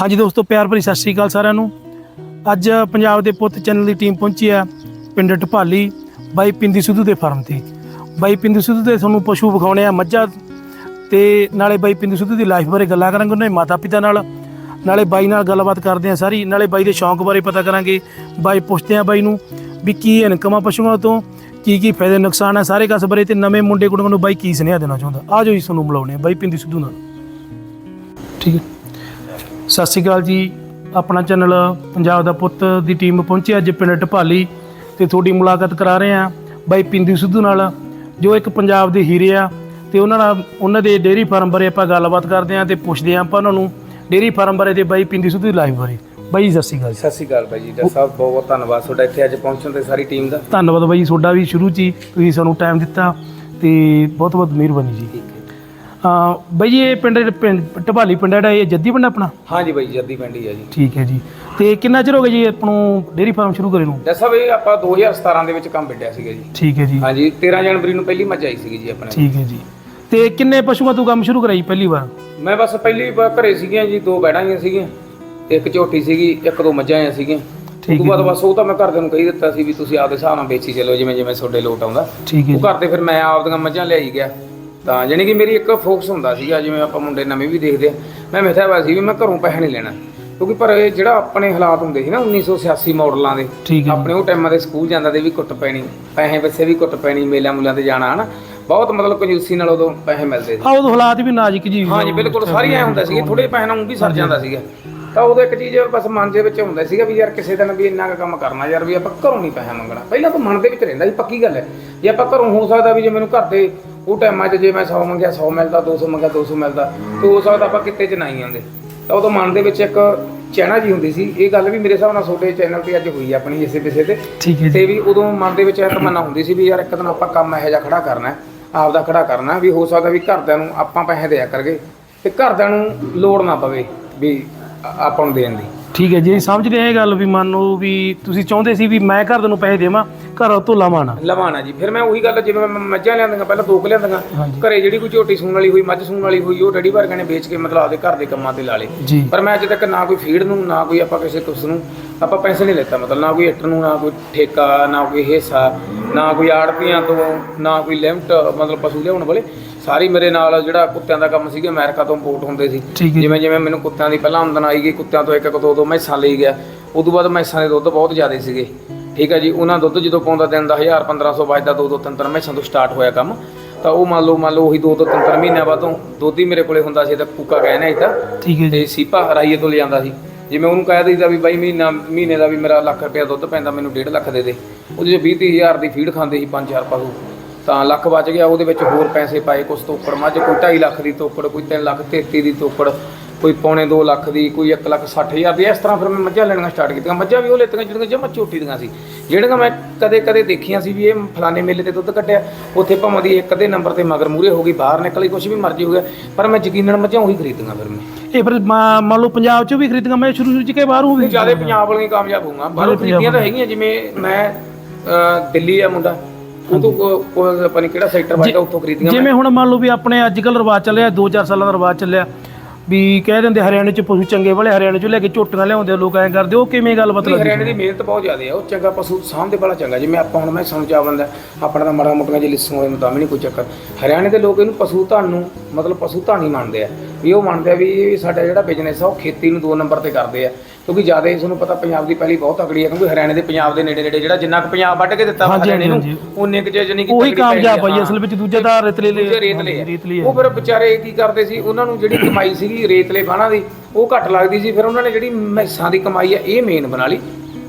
ਹਾਂਜੀ ਦੋਸਤੋ, ਪਿਆਰ ਭਰੀ ਸਤਿ ਸ਼੍ਰੀ ਅਕਾਲ ਸਾਰਿਆਂ ਨੂੰ। ਅੱਜ ਪੰਜਾਬ ਦੇ ਪੁੱਤ ਚੈਨਲ ਦੀ ਟੀਮ ਪਹੁੰਚੀ ਆ ਪਿੰਡ ਢਪਾਲੀ ਬਾਈ ਪਿੰਦੀ ਸਿੱਧੂ ਦੇ ਫਾਰਮ ਤੇ। ਬਾਈ ਪਿੰਦੀ ਸਿੱਧੂ ਦੇ ਤੁਹਾਨੂੰ ਪਸ਼ੂ ਵਿਖਾਉਣੇ ਆ ਮੱਝਾਂ ਤੇ ਨਾਲੇ ਬਾਈ ਪਿੰਦੀ ਸਿੱਧੂ ਦੀ ਲਾਈਫ ਬਾਰੇ ਗੱਲਾਂ ਕਰਾਂਗੇ ਉਹਨਾਂ ਦੇ ਮਾਤਾ ਪਿਤਾ ਨਾਲ। ਨਾਲੇ ਬਾਈ ਨਾਲ ਗੱਲਬਾਤ ਕਰਦੇ ਆ ਸਾਰੀ। ਨਾਲੇ ਬਾਈ ਦੇ ਸ਼ੌਂਕ ਬਾਰੇ ਪਤਾ ਕਰਾਂਗੇ। ਬਾਈ ਪੁੱਛਦੇ ਆ ਬਾਈ ਨੂੰ ਵੀ ਕੀ ਇਨਕਮ ਆ ਪਸ਼ੂਆਂ ਤੋਂ, ਕੀ ਕੀ ਫਾਇਦੇ ਨੁਕਸਾਨ ਆ ਸਾਰੇ ਕਸ ਬਾਰੇ ਤੇ ਨਵੇਂ ਮੁੰਡੇ ਕੁੜੀਆਂ ਨੂੰ ਬਾਈ ਕੀ ਸੁਨੇਹਾ ਦੇਣਾ ਚਾਹੁੰਦਾ। ਆ ਜਾਓ ਜੀ, ਤੁਹਾਨੂੰ ਮਿਲਾਉਣੇ ਆ ਬਾਈ ਪਿੰਦੀ ਸਿੱਧੂ ਨਾਲ। ਠੀਕ ਹੈ। ਸਤਿ ਸ਼੍ਰੀ ਅਕਾਲ ਜੀ। ਆਪਣਾ ਚੈਨਲ ਪੰਜਾਬ ਦਾ ਪੁੱਤ ਦੀ ਟੀਮ ਪਹੁੰਚੀ ਅੱਜ ਪਿੰਡ ਢਪਾਲੀ ਤੇ ਤੁਹਾਡੀ ਮੁਲਾਕਾਤ ਕਰਾ ਰਹੇ ਆ ਬਾਈ ਪਿੰਦੀ ਸਿੱਧੂ ਨਾਲ ਜੋ ਇੱਕ ਪੰਜਾਬ ਦੇ ਹੀਰੇ ਆ ਤੇ ਉਹਨਾਂ ਨਾਲ ਉਹਨਾਂ ਦੇ ਡੇਅਰੀ ਫਾਰਮ ਬਾਰੇ ਆਪਾਂ ਗੱਲਬਾਤ ਕਰਦੇ ਆ ਤੇ ਪੁੱਛਦੇ ਆ ਆਪਾਂ ਉਹਨਾਂ ਨੂੰ ਡੇਅਰੀ ਫਾਰਮ ਬਾਰੇ ਤੇ ਬਾਈ ਪਿੰਦੀ ਸਿੱਧੂ ਦੀ ਲਾਈਫ ਬਾਰੇ। ਬਾਈ ਸਤਿ ਸ਼੍ਰੀ ਅਕਾਲ ਜੀ। ਸਤਿ ਸ਼੍ਰੀ ਅਕਾਲ ਭਾਈ ਜੀ ਸਾਹਿਬ ਬਹੁਤ ਬਹੁਤ ਧੰਨਵਾਦ ਤੁਹਾਡਾ ਇੱਥੇ ਅੱਜ ਪਹੁੰਚਣ ਤੇ ਸਾਰੀ ਟੀਮ ਦਾ। ਧੰਨਵਾਦ ਬਾਈ ਤੁਹਾਡਾ ਵੀ ਸ਼ੁਰੂ 'ਚ ਤੁਸੀਂ ਸਾਨੂੰ ਟਾਈਮ ਦਿੱਤਾ ਤੇ ਬਹੁਤ ਬਹੁਤ ਮਿਹਰਬਾਨੀ ਜੀ। ਬਾਈ ਜੀ ਇਹ ਪਿੰਡ ਪਿੰਡ ਪਿੰਡ ਹੈ ਜਿਹੜਾ ਇਹ ਜੱਦੀ ਪਿੰਡ ਆਪਣਾ? ਹਾਂਜੀ ਭਾਈ ਜੱਦੀ ਪਿੰਡੀ ਹੈ ਜੀ। ਠੀਕ ਹੈ ਜੀ। ਤੇ ਕਿੰਨਾ ਚਿਰ ਹੋ ਗਿਆ ਜੀ ਆਪਾਂ ਨੂੰ ਡੇਅਰੀ ਫਾਰਮ ਸ਼ੁਰੂ ਕਰੇ ਨੂੰ? ਸਾਹਿਬ ਇਹ ਆਪਾਂ 2017 ਦੇ ਵਿੱਚ ਕੰਮ ਵਿੱਢਿਆ ਸੀਗਾ ਜੀ। ਠੀਕ ਹੈ ਜੀ। ਹਾਂਜੀ 13 ਜਨਵਰੀ ਨੂੰ ਪਹਿਲੀ ਮੱਝ ਆਈ ਸੀਗੀ ਜੀ ਆਪਣੇ ਠੀਕ ਹੈ ਜੀ। ਤੇ ਕਿੰਨੇ ਪਸ਼ੂਆਂ ਤੋਂ ਕੰਮ ਸ਼ੁਰੂ ਕਰਾਈ ਪਹਿਲੀ ਵਾਰ? ਮੈਂ ਬਸ ਪਹਿਲੀ ਵਾਰ ਘਰੇ ਸੀਗੀਆਂ ਜੀ ਦੋ ਬੈੜਾਂ ਹੀ ਸੀਗੀਆਂ ਇੱਕ ਝੋਟੀ ਸੀਗੀ ਇੱਕ ਦੋ ਮੱਝਾਂ ਆਈਆਂ ਸੀਗੀਆਂ। ਠੀਕ ਹੈ ਬਾਅਦ ਬਸ ਉਹ ਤਾਂ ਮੈਂ ਘਰਦਿਆਂ ਨੂੰ ਕਹੀ ਦਿੱਤਾ ਸੀ ਵੀ ਤੁਸੀਂ ਆਪਦੇ ਹਿਸਾਬ ਨਾਲ ਵੇਚੀ ਚੱਲੋ ਜਿਵੇਂ ਜਿਵੇਂ ਤੁਹਾਡੇ ਲੋਟ ਆਉਂਦਾ। ਠੀਕ ਹੈ ਉਹ ਜੀ। ਘਰ ਤੇ ਫਿਰ ਮੈਂ ਆਪਦੀਆਂ ਮੱਝਾਂ ਲਿਆਈ ਗਿਆ। ਤਾਂ ਜਾਣੀ ਕਿ ਮੇਰੀ ਇੱਕ ਫੋਕਸ ਹੁੰਦਾ ਸੀਗਾ ਜਿਵੇਂ ਆਪਾਂ ਮੁੰਡੇ ਨਵੇਂ ਵੀ ਦੇਖਦੇ ਆ। ਮੈਂ ਮਿਥਿਆ ਸੀ ਵੀ ਮੈਂ ਘਰੋਂ ਪੈਸਾ ਨਹੀਂ ਲੈਣਾ। ਕਿਉਂਕਿ ਪਰ ਇਹ ਜਿਹੜਾ ਆਪਣੇ ਹਾਲਾਤ ਹੁੰਦੇ ਸੀ ਨਾ 1986 ਮਾਡਲਾਂ ਦੇ ਹੈ। ਆਪਣੇ ਉਹ ਟਾਈਮਾਂ ਦੇ ਸਕੂਲ ਜਾਂਦਾ ਤੇ ਵੀ ਕੁੱਟ ਪੈਣੀ ਪੈਸੇ ਬੱਸੇ ਵੀ ਕੁੱਟ ਪੈਣੀ ਮੇਲਿਆਂ ਮੂਲਿਆਂ ਤੇ ਜਾਣਾ ਹਨਾ। ਬਹੁਤ ਮਤਲਬ ਕੰਜੂਸੀ ਨਾਲ ਉਦੋਂ ਪੈਸੇ ਮਿਲਦੇ ਸੀ। ਆ ਉਦੋਂ ਹਾਲਾਤ ਵੀ ਨਾਜ਼ੁਕ ਜੀ ਹਾਂਜੀ ਬਿਲਕੁਲ ਸਾਰੀਆਂ ਐ ਹੁੰਦਾ ਸੀ ਥੋੜੇ ਪੈਸੇ ਨਾਲ ਊਂ ਵੀ ਸਰ ਜਾਂਦਾ ਸੀਗਾ। ਤਾਂ ਉਦੋਂ ਇੱਕ ਚੀਜ਼ ਬਸ ਮਨ ਦੇ ਵਿੱਚ ਹੁੰਦਾ ਸੀਗਾ ਵੀ ਯਾਰ ਕਿਸੇ ਦਿਨ ਵੀ ਇੰਨਾ ਕੰਮ ਕਰਨਾ ਯਾਰ ਵੀ ਆਪਾਂ ਘਰੋਂ ਨਹੀਂ ਪੈਸਾ ਮੰਗਣਾ। ਪਹਿਲਾਂ ਤਾਂ ਮਨ ਦੇ ਵਿੱਚ ਰਹਿੰਦਾ ਸੀ ਪੱਕੀ ਗੱਲ ਹੈ। ਜੇ ਆਪਾਂ ਘਰੋਂ ਹੋ ਸਕਦਾ ਵੀ ਜੇ ਮੈਨੂੰ ਘਰ ਦੇ ਉਹ ਟਾਈਮਾਂ 'ਚ ਜੇ ਮੈਂ 100 ਮੰਗਿਆ 100 ਮਿਲਦਾ 200 ਮੰਗਿਆ 200 ਮਿਲਦਾ ਤੇ ਹੋ ਸਕਦਾ ਆਪਾਂ ਕਿਤੇ 'ਚ ਨਾ ਹੀ ਆਉਂਦੇ। ਤਾਂ ਉਦੋਂ ਮਨ ਦੇ ਵਿੱਚ ਇੱਕ ਚੈਨਾ ਜੀ ਹੁੰਦੀ ਸੀ। ਇਹ ਗੱਲ ਵੀ ਮੇਰੇ ਹਿਸਾਬ ਨਾਲ ਤੁਹਾਡੇ ਚੈਨਲ ਤੇ ਅੱਜ ਹੋਈ ਆਪਣੀ ਇਸੇ ਵਿਸ਼ੇ ਤੇ। ਠੀਕ ਹੈ ਤੇ ਵੀ ਉਦੋਂ ਮਨ ਦੇ ਵਿੱਚ ਇਹ ਤਮੰਨਾ ਹੁੰਦੀ ਸੀ ਵੀ ਯਾਰ ਇੱਕ ਦਿਨ ਆਪਾਂ ਕੰਮ ਇਹੋ ਜਿਹਾ ਖੜਾ ਕਰਨਾ ਹੈ, ਆਪਦਾ ਖੜਾ ਕਰਨਾ ਵੀ ਹੋ ਸਕਦਾ ਵੀ ਘਰਦਿਆਂ ਨੂੰ ਆਪਾਂ ਪੈਸੇ ਦਿਆ ਕਰਗੇ ਤੇ ਘਰਦਿਆਂ ਨੂੰ ਲੋੜ ਨਾ ਪਵੇ ਵੀ ਆਪਾਂ ਨੂੰ ਦੇਣ ਦੀ। ਠੀਕ ਹੈ ਜੀ ਸਮਝਦੇ ਆ ਇਹ ਗੱਲ ਵੀ ਮੰਨ ਲਓ ਵੀ ਤੁਸੀਂ ਚਾਹੁੰਦੇ ਸੀ ਵੀ ਮੈਂ ਘਰ ਨੂੰ ਪੈਸੇ ਦੇਵਾਂ ਘਰੋਂ ਤੋਂ ਲਵਾਣਾ ਲਵਾਣਾ ਜੀ। ਫਿਰ ਮੈਂ ਉਹੀ ਗੱਲ ਜਿਵੇਂ ਮੈਂ ਮੱਝਾਂ ਲਿਆਂਦੀਆਂ ਪਹਿਲਾਂ ਦੋ ਕੁ ਲਿਆਂਦੀਆਂ। ਘਰੇ ਜਿਹੜੀ ਕੋਈ ਝੋਟੀ ਸੂਣ ਵਾਲੀ ਹੋਈ ਮੱਝ ਸੂਣ ਵਾਲੀ ਹੋਈ ਉਹ ਡੈਡੀ ਵਰਗੇ ਨੇ ਵੇਚ ਕੇ ਮਤਲਬ ਆਪਦੇ ਘਰ ਦੇ ਕੰਮਾਂ ਤੇ ਲਾ ਲਏ। ਪਰ ਮੈਂ ਅਜੇ ਤੱਕ ਨਾ ਕੋਈ ਫੀਡ ਨੂੰ ਨਾ ਕੋਈ ਆਪਾਂ ਕਿਸੇ ਕੁਸ ਨੂੰ ਆਪਾਂ ਪੈਸੇ ਨਹੀਂ ਲੈਤਾ। ਮਤਲਬ ਨਾ ਕੋਈ ਏਟਰ ਨੂੰ ਨਾ ਕੋਈ ਠੇਕਾ ਨਾ ਕੋਈ ਹਿੱਸਾ ਨਾ ਕੋਈ ਆੜਤੀਆਂ ਤੋਂ ਨਾ ਕੋਈ ਲਿਮਟ ਮਤਲਬ ਪਸ਼ੂ ਲਿਆਉਣ ਵਾਲੇ। ਸਾਰੀ ਮੇਰੇ ਨਾਲ ਜਿਹੜਾ ਕੁੱਤਿਆਂ ਦਾ ਕੰਮ ਸੀਗਾ ਅਮਰੀਕਾ ਤੋਂ ਇੰਪੋਰਟ ਹੁੰਦੇ ਸੀ। ਠੀਕ ਹੈ ਜਿਵੇਂ ਜਿਵੇਂ ਮੈਨੂੰ ਕੁੱਤਿਆਂ ਦੀ ਪਹਿਲਾਂ ਆਮਦਨ ਆਈ ਗਈ ਕੁੱਤਿਆਂ ਤੋਂ ਇੱਕ ਇੱਕ ਦੋ ਦੋ ਮੈਸਾਂ ਲਈ ਗਿਆ। ਉਦੋਂ ਬਾਅਦ ਮੈਸਾਂ ਦੇ ਦੁੱਧ ਬਹੁਤ ਜ਼ਿਆਦਾ ਸੀਗੇ। ਠੀਕ ਹੈ ਜੀ ਉਹਨਾਂ ਦੁੱਧ ਜਦੋਂ ਪਾਉਂਦਾ ਦਿਨ ਦਾ 1000 1500 ਵੱਜਦਾ ਦੋ ਦੋ ਤਿੰਨ ਤਿੰਨ ਮੈਸਾਂ ਤੋਂ ਸਟਾਰਟ ਹੋਇਆ ਕੰਮ। ਤਾਂ ਉਹ ਮੰਨ ਲਓ ਮੰਨ ਲਓ ਉਹੀ ਦੋ ਦੋ ਤਿੰਨ ਤਿੰਨ ਮਹੀਨਿਆਂ ਬਾਅਦੋਂ ਦੁੱਧ ਹੀ ਮੇਰੇ ਕੋਲੇ ਹੁੰਦਾ ਸੀ ਤਾਂ ਕੂਕਾ ਕਹਿੰਦੇ ਸੀ ਤਾਂ। ਠੀਕ ਹੈ ਜੀ। ਤੇ ਸੀਪਾ ਰਾਈਏ ਤੋਂ ਲਿਆਂਦਾ ਸੀ। ਜਿਵੇਂ ਉਹਨੂੰ ਕਹਿ ਦਈਦਾ ਵੀ ਬਾਈ ਮਹੀਨਾ ਮਹੀਨੇ ਦਾ ਵੀ ਮੇਰਾ ਲੱਖ ਰੁਪਇਆ ਦੁੱਧ ਪੈਂਦਾ ਮੈਨੂੰ 1.5 ਲੱਖ ਦੇ ਦੇ। ਉਹਦੇ 'ਚ 20 ਹਜ਼ਾਰ ਦੀ ਫੀਡ ਖਾਂਦੇ ਸੀ 5-4 ਪਸ਼ੂ। ਤਾਂ ਲੱਖ ਬਚ ਗਿਆ ਉਹਦੇ ਵਿੱਚ ਹੋਰ ਪੈਸੇ ਪਾਏ ਕੁਛ ਤੋਕੜ ਮੱਝ ਕੋਈ 2.5 ਲੱਖ ਦੀ ਤੋਕੜ ਕੋਈ 3 ਲੱਖ 33 ਦੀ ਤੋਕੜ ਕੋਈ ਪੌਣੇ 2 ਲੱਖ ਦੀ ਕੋਈ 1 ਲੱਖ 60 ਹਜ਼ਾਰ ਦੀ। ਇਸ ਤਰ੍ਹਾਂ ਫਿਰ ਮੈਂ ਮੱਝਾਂ ਲੈਣੀਆਂ ਸਟਾਰਟ ਕੀਤੀਆਂ। ਮੱਝਾਂ ਵੀ ਉਹ ਲੈਤੀਆਂ ਜਿਹੜੀਆਂ ਜਮਾ ਝੋਟੀ ਦੀਆਂ ਸੀ। ਜਿਹੜੀਆਂ ਮੈਂ ਕਦੇ ਕਦੇ ਦੇਖੀਆਂ ਸੀ ਵੀ ਇਹ ਫਲਾਣੇ ਮੇਲੇ ਤੇ ਦੁੱਧ ਕੱਢਿਆ। ਉੱਥੇ ਭਾਵੇਂ ਦੀ ਇੱਕ ਦੇ ਨੰਬਰ ਤੇ ਮਗਰ ਮੂਰੇ ਹੋ ਗਈ ਬਾਹਰ ਨਿਕਲੀ ਕੁਛ ਵੀ ਮਰਜ਼ੀ ਹੋ ਗਿਆ। ਪਰ ਮੈਂ ਯਕੀਨਨ ਮੱਝਾਂ ਉਹੀ ਖਰੀਦੀਆਂ ਫਿਰ ਮੈਂ। ਇਹ ਫਿਰ ਮ- ਮੰਨ ਲਓ ਪੰਜਾਬ ਚੋਂ ਵੀ ਖਰੀਦਾਂਗਾ ਮੈਂ ਸ਼ੁਰੂ ਸ਼ੁਰੂ ਚ ਕੇ ਬਾਹਰੋਂ ਵੀ ਜ਼ਿਆਦਾ ਪੰਜਾਬ ਵਾਲੀਆਂ ਕਾਮਯਾਬ ਹੋਊਗਾ ਬਾਹਰੋਂ ਪੰਜਾਬ ਖਰੀਦੀਆਂ ਤਾਂ ਹੈਗੀਆਂ ਜਿਵੇਂ ਮੈਂ ਅਹ, ਦਿੱਲੀ ਆ ਮੁੰਡਾ। ਉਹ ਤੋਂ ਕੋ- ਕੋ- ਪਤਾ ਨਹੀਂ ਕਿਹੜਾ ਸੈਕਟਰ ਵਾਈਦਾ ਉੱਥੋਂ ਖਰੀਦੀਆਂ ਮੈਂ ਜਿਵੇਂ ਹੁਣ ਮੰਨ ਲਓ ਵੀ ਆਪਣੇ ਅੱਜ ਕੱਲ ਰਿਵਾਜ ਚੱਲਿਆ 2-4 ਸਾਲਾਂ ਦਾ ਰਿਵਾਜ ਚੱਲਿਆ ਵੀ ਕਹਿ ਦਿੰਦੇ ਹਰਿਆਣੇ ਚ ਪਸ਼ੂ ਚੰਗੇ ਵਾਲੇ ਹਰਿਆਣੇ ਚ ਲੈ ਕੇ ਝੋਟੀਆਂ ਲਿਆਉਂਦੇ ਆ, ਲੋਕ ਐਂ ਕਰਦੇ ਉਹ ਕਿਵੇਂ ਗੱਲ ਨਹੀਂ, ਮਤਲਬ ਹਰਿਆਣੇ ਦੀ ਮਿਹਨਤ ਬਹੁਤ ਜ਼ਿਆਦਾ ਆ ਉਹ ਚੰਗਾ ਪਸ਼ੂ ਸਾਹਮਣੇ ਵਾਲਾ ਚੰਗਾ ਜਿਵੇਂ ਆਪਾਂ ਹੁਣ ਮੈਂ ਸਮਝਾ ਬੰਦਾ ਆਪਣਾ ਤਾਂ ਮਾੜਾ ਮੋਟੀਆਂ ਜੇ ਲਿਸੋਂ ਹੋਏ ਨੂੰ ਤਾਂ ਵੀ ਨਹੀਂ ਕੋਈ ਚੱਕਰ। ਹਰਿਆਣੇ ਦੇ ਲੋਕ ਇਹਨੂੰ ਪਸ਼ੂ ਧਨ ਨੂੰ ਮਤਲਬ ਪਸ਼ੂ ਧਨ ਹੀ ਮੰਨਦੇ ਆ ਵੀ ਉਹ ਮੰਨਦੇ ਆ ਵੀ ਸਾਡਾ ਜਿਹੜਾ ਬਿਜ਼ਨਸ ਆ ਉਹ ਖੇਤੀ ਨੂੰ ਦੋ ਨੰਬਰ ਤੇ ਕਰਦੇ ਆ। ਕਿਉਂਕਿ ਜ਼ਿਆਦਾ ਤੁਹਾਨੂੰ ਪਤਾ ਪੰਜਾਬ ਦੀ ਪਹਿਲੀ ਬਹੁਤ ਤਕੜੀ ਆ ਕਿਉਂਕਿ ਹਰਿਆਣੇ ਦੇ ਪੰਜਾਬ ਦੇ ਨੇੜੇ ਨੇੜੇ ਜਿਹੜਾ ਜਿੰਨਾ ਕੁ ਪੰਜਾਬ ਵੱਢ ਕੇ ਦਿੱਤਾ ਹਾਂਜੀ, ਹਰਿਆਣੇ ਨੂੰ ਹਾਂਜੀ। ਉਹਨੇ ਕੁ ਜਾਨੀ ਕਿ ਉਹੀ ਕਾਮਯਾਬ ਆਈ ਹਾਂ। ਅਸਲ ਵਿੱਚ ਦੂਜੇ ਦਾ ਰੇਤਲੇ ਦੂਜੇ ਰੇਤਲੇ ਰੇਤਲੇ ਆ। ਉਹ ਫਿਰ ਵਿਚਾਰੇ ਕੀ ਕਰਦੇ ਸੀ ਉਹਨਾਂ ਨੂੰ ਜਿਹੜੀ ਕਮਾਈ ਸੀਗੀ ਰੇਤਲੇ ਬਾਣਾ ਦੀ ਉਹ ਘੱਟ ਲੱਗਦੀ ਸੀ ਫਿਰ ਉਹਨਾਂ ਨੇ ਜਿਹੜੀ ਮੈਸਾਂ ਦੀ ਕਮਾਈ ਆ ਇਹ ਮੇਨ ਬਣਾ ਲਈ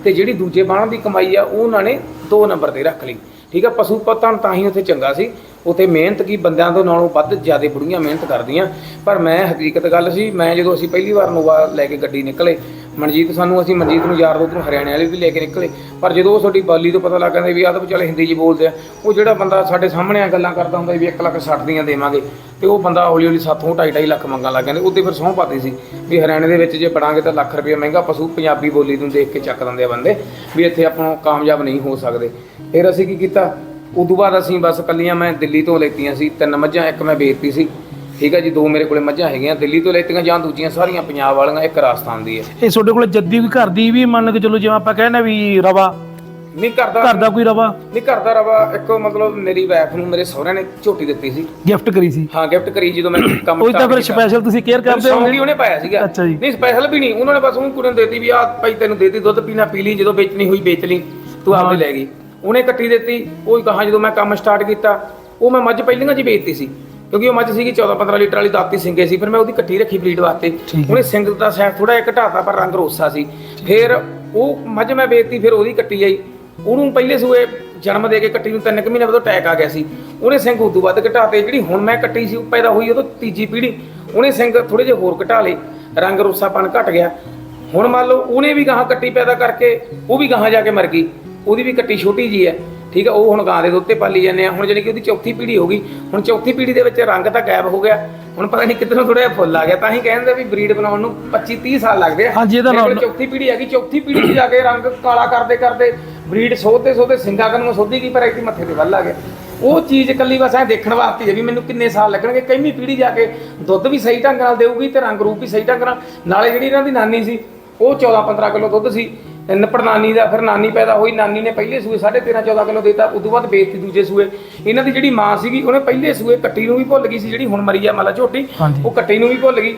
ਤੇ ਜਿਹੜੀ ਦੂਜੇ ਬਾਣਾ ਦੀ ਕਮਾਈ ਆ ਉਹ ਉਹਨਾਂ ਨੇ ਦੋ ਨੰਬਰ ਤੇ ਰੱਖ ਲਈ ਠੀਕ ਆ ਪਸ਼ੂ ਪਤਨ ਤਾਂ ਹੀ ਉੱਥੇ ਚੰਗਾ ਸੀ ਉੱਥੇ ਮਿਹਨਤ ਕੀ ਬੰਦਿਆਂ ਤੋਂ ਨਾਲੋਂ ਵੱਧ ਜ਼ਿਆਦਾ ਬੁੜੀਆਂ ਮਿਹਨਤ ਕਰਦੀਆਂ ਪਰ ਮੈਂ ਹਕੀਕਤ ਗੱਲ ਸੀ ਮੈਂ ਜਦੋਂ ਅਸੀਂ ਪਹਿਲੀ ਵਾਰ ਨੋਵਾ ਲੈ ਕੇ ਗੱਡੀ ਨਿਕਲੇ ਮਨਜੀਤ ਸਾਨੂੰ ਅਸੀਂ ਮਨਜੀਤ ਨੂੰ ਯਾਰ ਦੋਸਤ ਨੂੰ ਹਰਿਆਣੇ ਵਾਲੇ ਵੀ ਲੈ ਕੇ ਨਿਕਲੇ। ਪਰ ਜਦੋਂ ਉਹ ਤੁਹਾਡੀ ਬਾਲੀ ਤੋਂ ਪਤਾ ਲੱਗ ਜਾਂਦਾ ਵੀ ਆਹ ਤਾਂ ਵਿਚਾਲੇ ਹਿੰਦੀ 'ਚ ਬੋਲਦੇ ਆ, ਉਹ ਜਿਹੜਾ ਬੰਦਾ ਸਾਡੇ ਸਾਹਮਣੇ ਆ ਗੱਲਾਂ ਕਰਦਾ ਹੁੰਦਾ ਵੀ 1 ਲੱਖ 60 ਦੀਆਂ ਦੇਵਾਂਗੇ, ਤੇ ਉਹ ਬੰਦਾ ਹੌਲੀ ਹੌਲੀ ਸਾਥੋਂ 2.5 ਲੱਖ ਮੰਗਣ ਲੱਗ ਜਾਂਦੇ। ਉਹਦੇ ਫਿਰ ਸਹੁੰ ਪਾਤੀ ਸੀ ਵੀ ਹਰਿਆਣੇ ਦੇ ਵਿੱਚ ਜੇ ਪੜਾਂਗੇ ਤਾਂ ਲੱਖ ਰੁਪਏ ਮਹਿੰਗਾ ਪਸ਼ੂ ਪੰਜਾਬੀ ਬੋਲੀ ਨੂੰ ਦੇਖ ਕੇ ਚੱਕ ਦਿੰਦੇ ਆ ਬੰਦੇ ਵੀ ਇੱਥੇ ਆਪਾਂ ਨੂੰ ਕਾਮਯਾਬ ਨਹੀਂ ਹੋ ਸਕਦੇ। ਫਿਰ ਅਸੀਂ ਕੀ ਕੀਤਾ? ਉਦੋਂ ਬਾਅਦ ਅਸੀਂ ਬਸ ਕੱਲੀਆਂ ਮੈਂ ਦਿੱਲੀ ਤੋਂ ਲੈਤੀਆਂ ਸੀ, ਤਿੰਨ ਮੱਝਾਂ, ਇੱਕ ਮੈਂ ਵੇਚਤੀ ਸੀ। ਠੀਕ ਹੈ ਜੀ ਦੋ ਮੇਰੇ ਕੋਲੇ ਮੱਝਾਂ ਹੈਗੀਆਂ ਦਿੱਲੀ ਤੋਂ ਲੈਤੀਆਂ ਜਾਂ ਦੂਜੀਆਂ ਸਾਰੀਆਂ ਪੰਜਾਬ ਵਾਲੀਆਂ ਇੱਕ ਰਾਜਸਥਾਨ ਦੀ ਹੈ। ਇਹ ਤੁਹਾਡੇ ਕੋਲ ਜੱਦੀ ਵੀ ਘਰ ਦੀ ਵੀ ਮੰਨ ਕੇ ਚਲੋ ਜਿਵੇਂ ਆਪਾਂ ਕਹਿੰਦੇ ਵੀ ਰਵਾ। ਨਹੀਂ ਕਰਦਾ ਘਰ ਦਾ ਕੋਈ ਰਵਾ? ਨਹੀਂ ਕਰਦਾ ਰਵਾ ਇੱਕ ਮਤਲਬ ਮੇਰੀ ਵਾਈਫ ਨੂੰ ਮੇਰੇ ਸਹੁਰਿਆਂ ਨੇ ਝੋਟੀ ਦਿੱਤੀ ਸੀ। ਗਿਫਟ ਕਰੀ ਸੀ? ਹਾਂ ਗਿਫਟ ਕਰੀ ਜਦੋਂ ਮੈਂ ਕੰਮ ਉਹ ਤਾਂ ਫਿਰ। ਸਪੈਸ਼ਲ ਤੁਸੀਂ ਕੇਅਰ ਕਰਦੇ ਹੀ ਹੋ ਉਹਨੇ ਪਾਇਆ ਸੀਗਾ। ਅੱਛਾ ਜੀ। ਨਹੀਂ ਸਪੈਸ਼ਲ ਵੀ ਨਹੀਂ ਉਹਨਾਂ ਨੇ ਬਸ ਉਹਨੂੰ ਕੁੜੀ ਨੂੰ ਦੇਤੀ ਵੀ ਆ ਭਾਈ ਤੈਨੂੰ ਦੇਤੀ ਦੁੱਧ ਪੀਣਾ ਪੀ ਲਈ ਜਦੋਂ ਵੇਚਣੀ ਹੋਈ ਵੇਚ ਲਈ ਤੂੰ ਆਪੇ ਲੈ ਗਈ। ਉਹਨੇ ਕੱਟੀ ਦਿੱਤੀ ਉਹ ਕਹਾ ਜਦੋਂ ਮੈਂ ਕੰਮ ਸਟਾਰਟ ਕੀਤਾ ਉਹ ਮੈਂ ਮੱਝ ਪਹਿਲੀਆਂ ਚ ਵੇਚਤੀ ਸੀ। ਕਿਉਂਕਿ ਉਹ ਮੱਝ ਸੀਗੀ 14 15 ਲੀਟਰ ਵਾਲੀ ਦਾਤੀ ਸਿੰਗੇ ਸੀ ਫਿਰ ਮੈਂ ਉਹਦੀ ਕੱਟੀ ਰੱਖੀ ਬਰੀਡ ਵਾਸਤੇ। ਉਹਨੇ ਸਿੰਗ ਦਾ ਸ਼ਾਇਦ ਥੋੜਾ ਜਿਹਾ ਘਟਾਤਾ ਪਰ ਰੰਗ ਰੋਸਾ ਸੀ। ਫਿਰ ਉਹ ਮੱਝ ਮੈਂ ਵੇਚਤੀ ਫਿਰ ਉਹਦੀ ਕੱਟੀ ਆਈ। ਉਹਨੂੰ ਪਹਿਲੇ ਸੂਏ ਜਨਮ ਦੇ ਕੇ ਕੱਟੀ ਨੂੰ ਤਿੰਨ ਕੁ ਮਹੀਨੇ ਬਾਅਦ ਅਟੈਕ ਆ ਗਿਆ ਸੀ। ਉਹਨੇ ਸਿੰਘ ਉਦੋਂ ਵੱਧ ਘਟਾਤੇ ਜਿਹੜੀ ਹੁਣ ਮੈਂ ਕੱਟੀ ਸੀ ਉਹ ਪੈਦਾ ਹੋਈ ਉਦੋਂ ਤੀਜੀ ਪੀੜ੍ਹੀ। ਉਹਨੇ ਸਿੰਘ ਥੋੜੇ ਜਿਹਾ ਹੋਰ ਘਟਾ ਲਏ। ਰੰਗ ਰੋਸਾਪਨ ਘਟ ਗਿਆ। ਹੁਣ ਮੰਨ ਲਓ ਉਹਨੇ ਵੀ ਗਾਹਾਂ ਕੱਟੀ ਪੈਦਾ ਕਰਕੇ ਉਹ ਵੀ ਗਾਹਾਂ ਜਾ ਕੇ ਮਰ ਗਈ। ਉਹਦੀ ਵੀ ਕੱਟੀ ਛੋਟੀ ਜੀ ਹੈ। ਠੀਕ ਹੈ ਉਹ ਹੁਣ ਗਾਂ ਦੇ ਦੁੱਧ ਤੇ ਪਾਲੀ ਜਾਂਦੇ ਆ। ਹੁਣ ਜਾਨੀ ਕਿ ਉਹਦੀ ਚੌਥੀ ਪੀੜ੍ਹੀ ਹੋ ਗਈ। ਹੁਣ ਚੌਥੀ ਪੀੜ੍ਹੀ ਦੇ ਵਿੱਚ ਰੰਗ ਤਾਂ ਗਾਇਬ ਹੋ ਗਿਆ। ਹੁਣ ਪਤਾ ਨਹੀਂ ਕਿੱਧਰੋਂ ਥੋੜਾ ਜਿਹਾ ਫੁੱਲ ਆ ਗਿਆ। ਤਾਂ ਹੀ ਕਹਿੰਦੇ ਵੀ ਬਰੀਡ ਬਣਾਉਣ ਨੂੰ 25 30 ਸਾਲ ਲੱਗਦੇ ਆ। ਹਾਂਜੀ, ਇਹਦਾ ਨਾਲ- ਚੌਥੀ ਪੀੜ੍ਹੀ ਹੈਗੀ। ਚੌਥੀ ਪੀੜ੍ਹੀ 'ਚ ਜਾ ਕੇ ਰੰਗ ਕਾਲਾ ਕਰਦੇ ਕਰਦੇ ਬਰੀਡ ਸੋਧਦੇ ਸੋਧਦੇ ਸਿੰਘਾਂ ਕਨੂੰ ਸੋਧੀ ਗਈ ਪਰ ਇੱਕ ਮੱਥੇ ਤੇ ਵੱਲ ਆ ਗਿਆ। ਉਹ ਚੀਜ਼ ਇਕੱਲੀ ਬਸ ਐ ਦੇਖਣ ਵਾਸਤੇ ਹੈ ਵੀ ਮੈਨੂੰ ਕਿੰਨੇ ਸਾਲ ਲੱਗਣਗੇ। ਕਈਵੀਂ ਪੀੜ੍ਹੀ ਜਾ ਕੇ ਦੁੱਧ ਵੀ ਸਹੀ ਢੰਗ ਨਾਲ ਦੇਊਗੀ ਤੇ ਰੰਗ ਰੂਪ ਵੀ ਸਹੀ ਢੰਗ ਨਾਲ। ਨਾਲੇ ਜਿਹੜੀ ਇਹਨਾਂ ਦੀ ਨਾਨੀ ਸੀ ਉਹ 14 15 ਕਿਲੋ ਦੁੱਧ ਸੀ। ਤਿੰਨ ਨਾਨੀ ਦਾ ਫਿਰ ਨਾਨੀ ਪੈਦਾ ਹੋਈ ਨਾਨੀ ਨੇ ਪਹਿਲੇ ਸੂਏ 13.5 14 ਕਿਲੋ ਦੇਤਾ ਉਦੋਂ ਬਾਅਦ ਵੇਚਤੀ ਦੂਜੇ ਸੂਏ। ਇਹਨਾਂ ਦੀ ਜਿਹੜੀ ਮਾਂ ਸੀਗੀ ਉਹਨੇ ਪਹਿਲੇ ਸੂਏ ਕੱਟੀ ਨੂੰ ਵੀ ਭੁੱਲ ਗਈ ਸੀ ਜਿਹੜੀ ਹੁਣ ਮਰੀ ਆ ਮਾਲਾ ਝੋਟੀ। ਉਹ ਕੱਟੀ ਨੂੰ ਵੀ ਭੁੱਲ ਗਈ।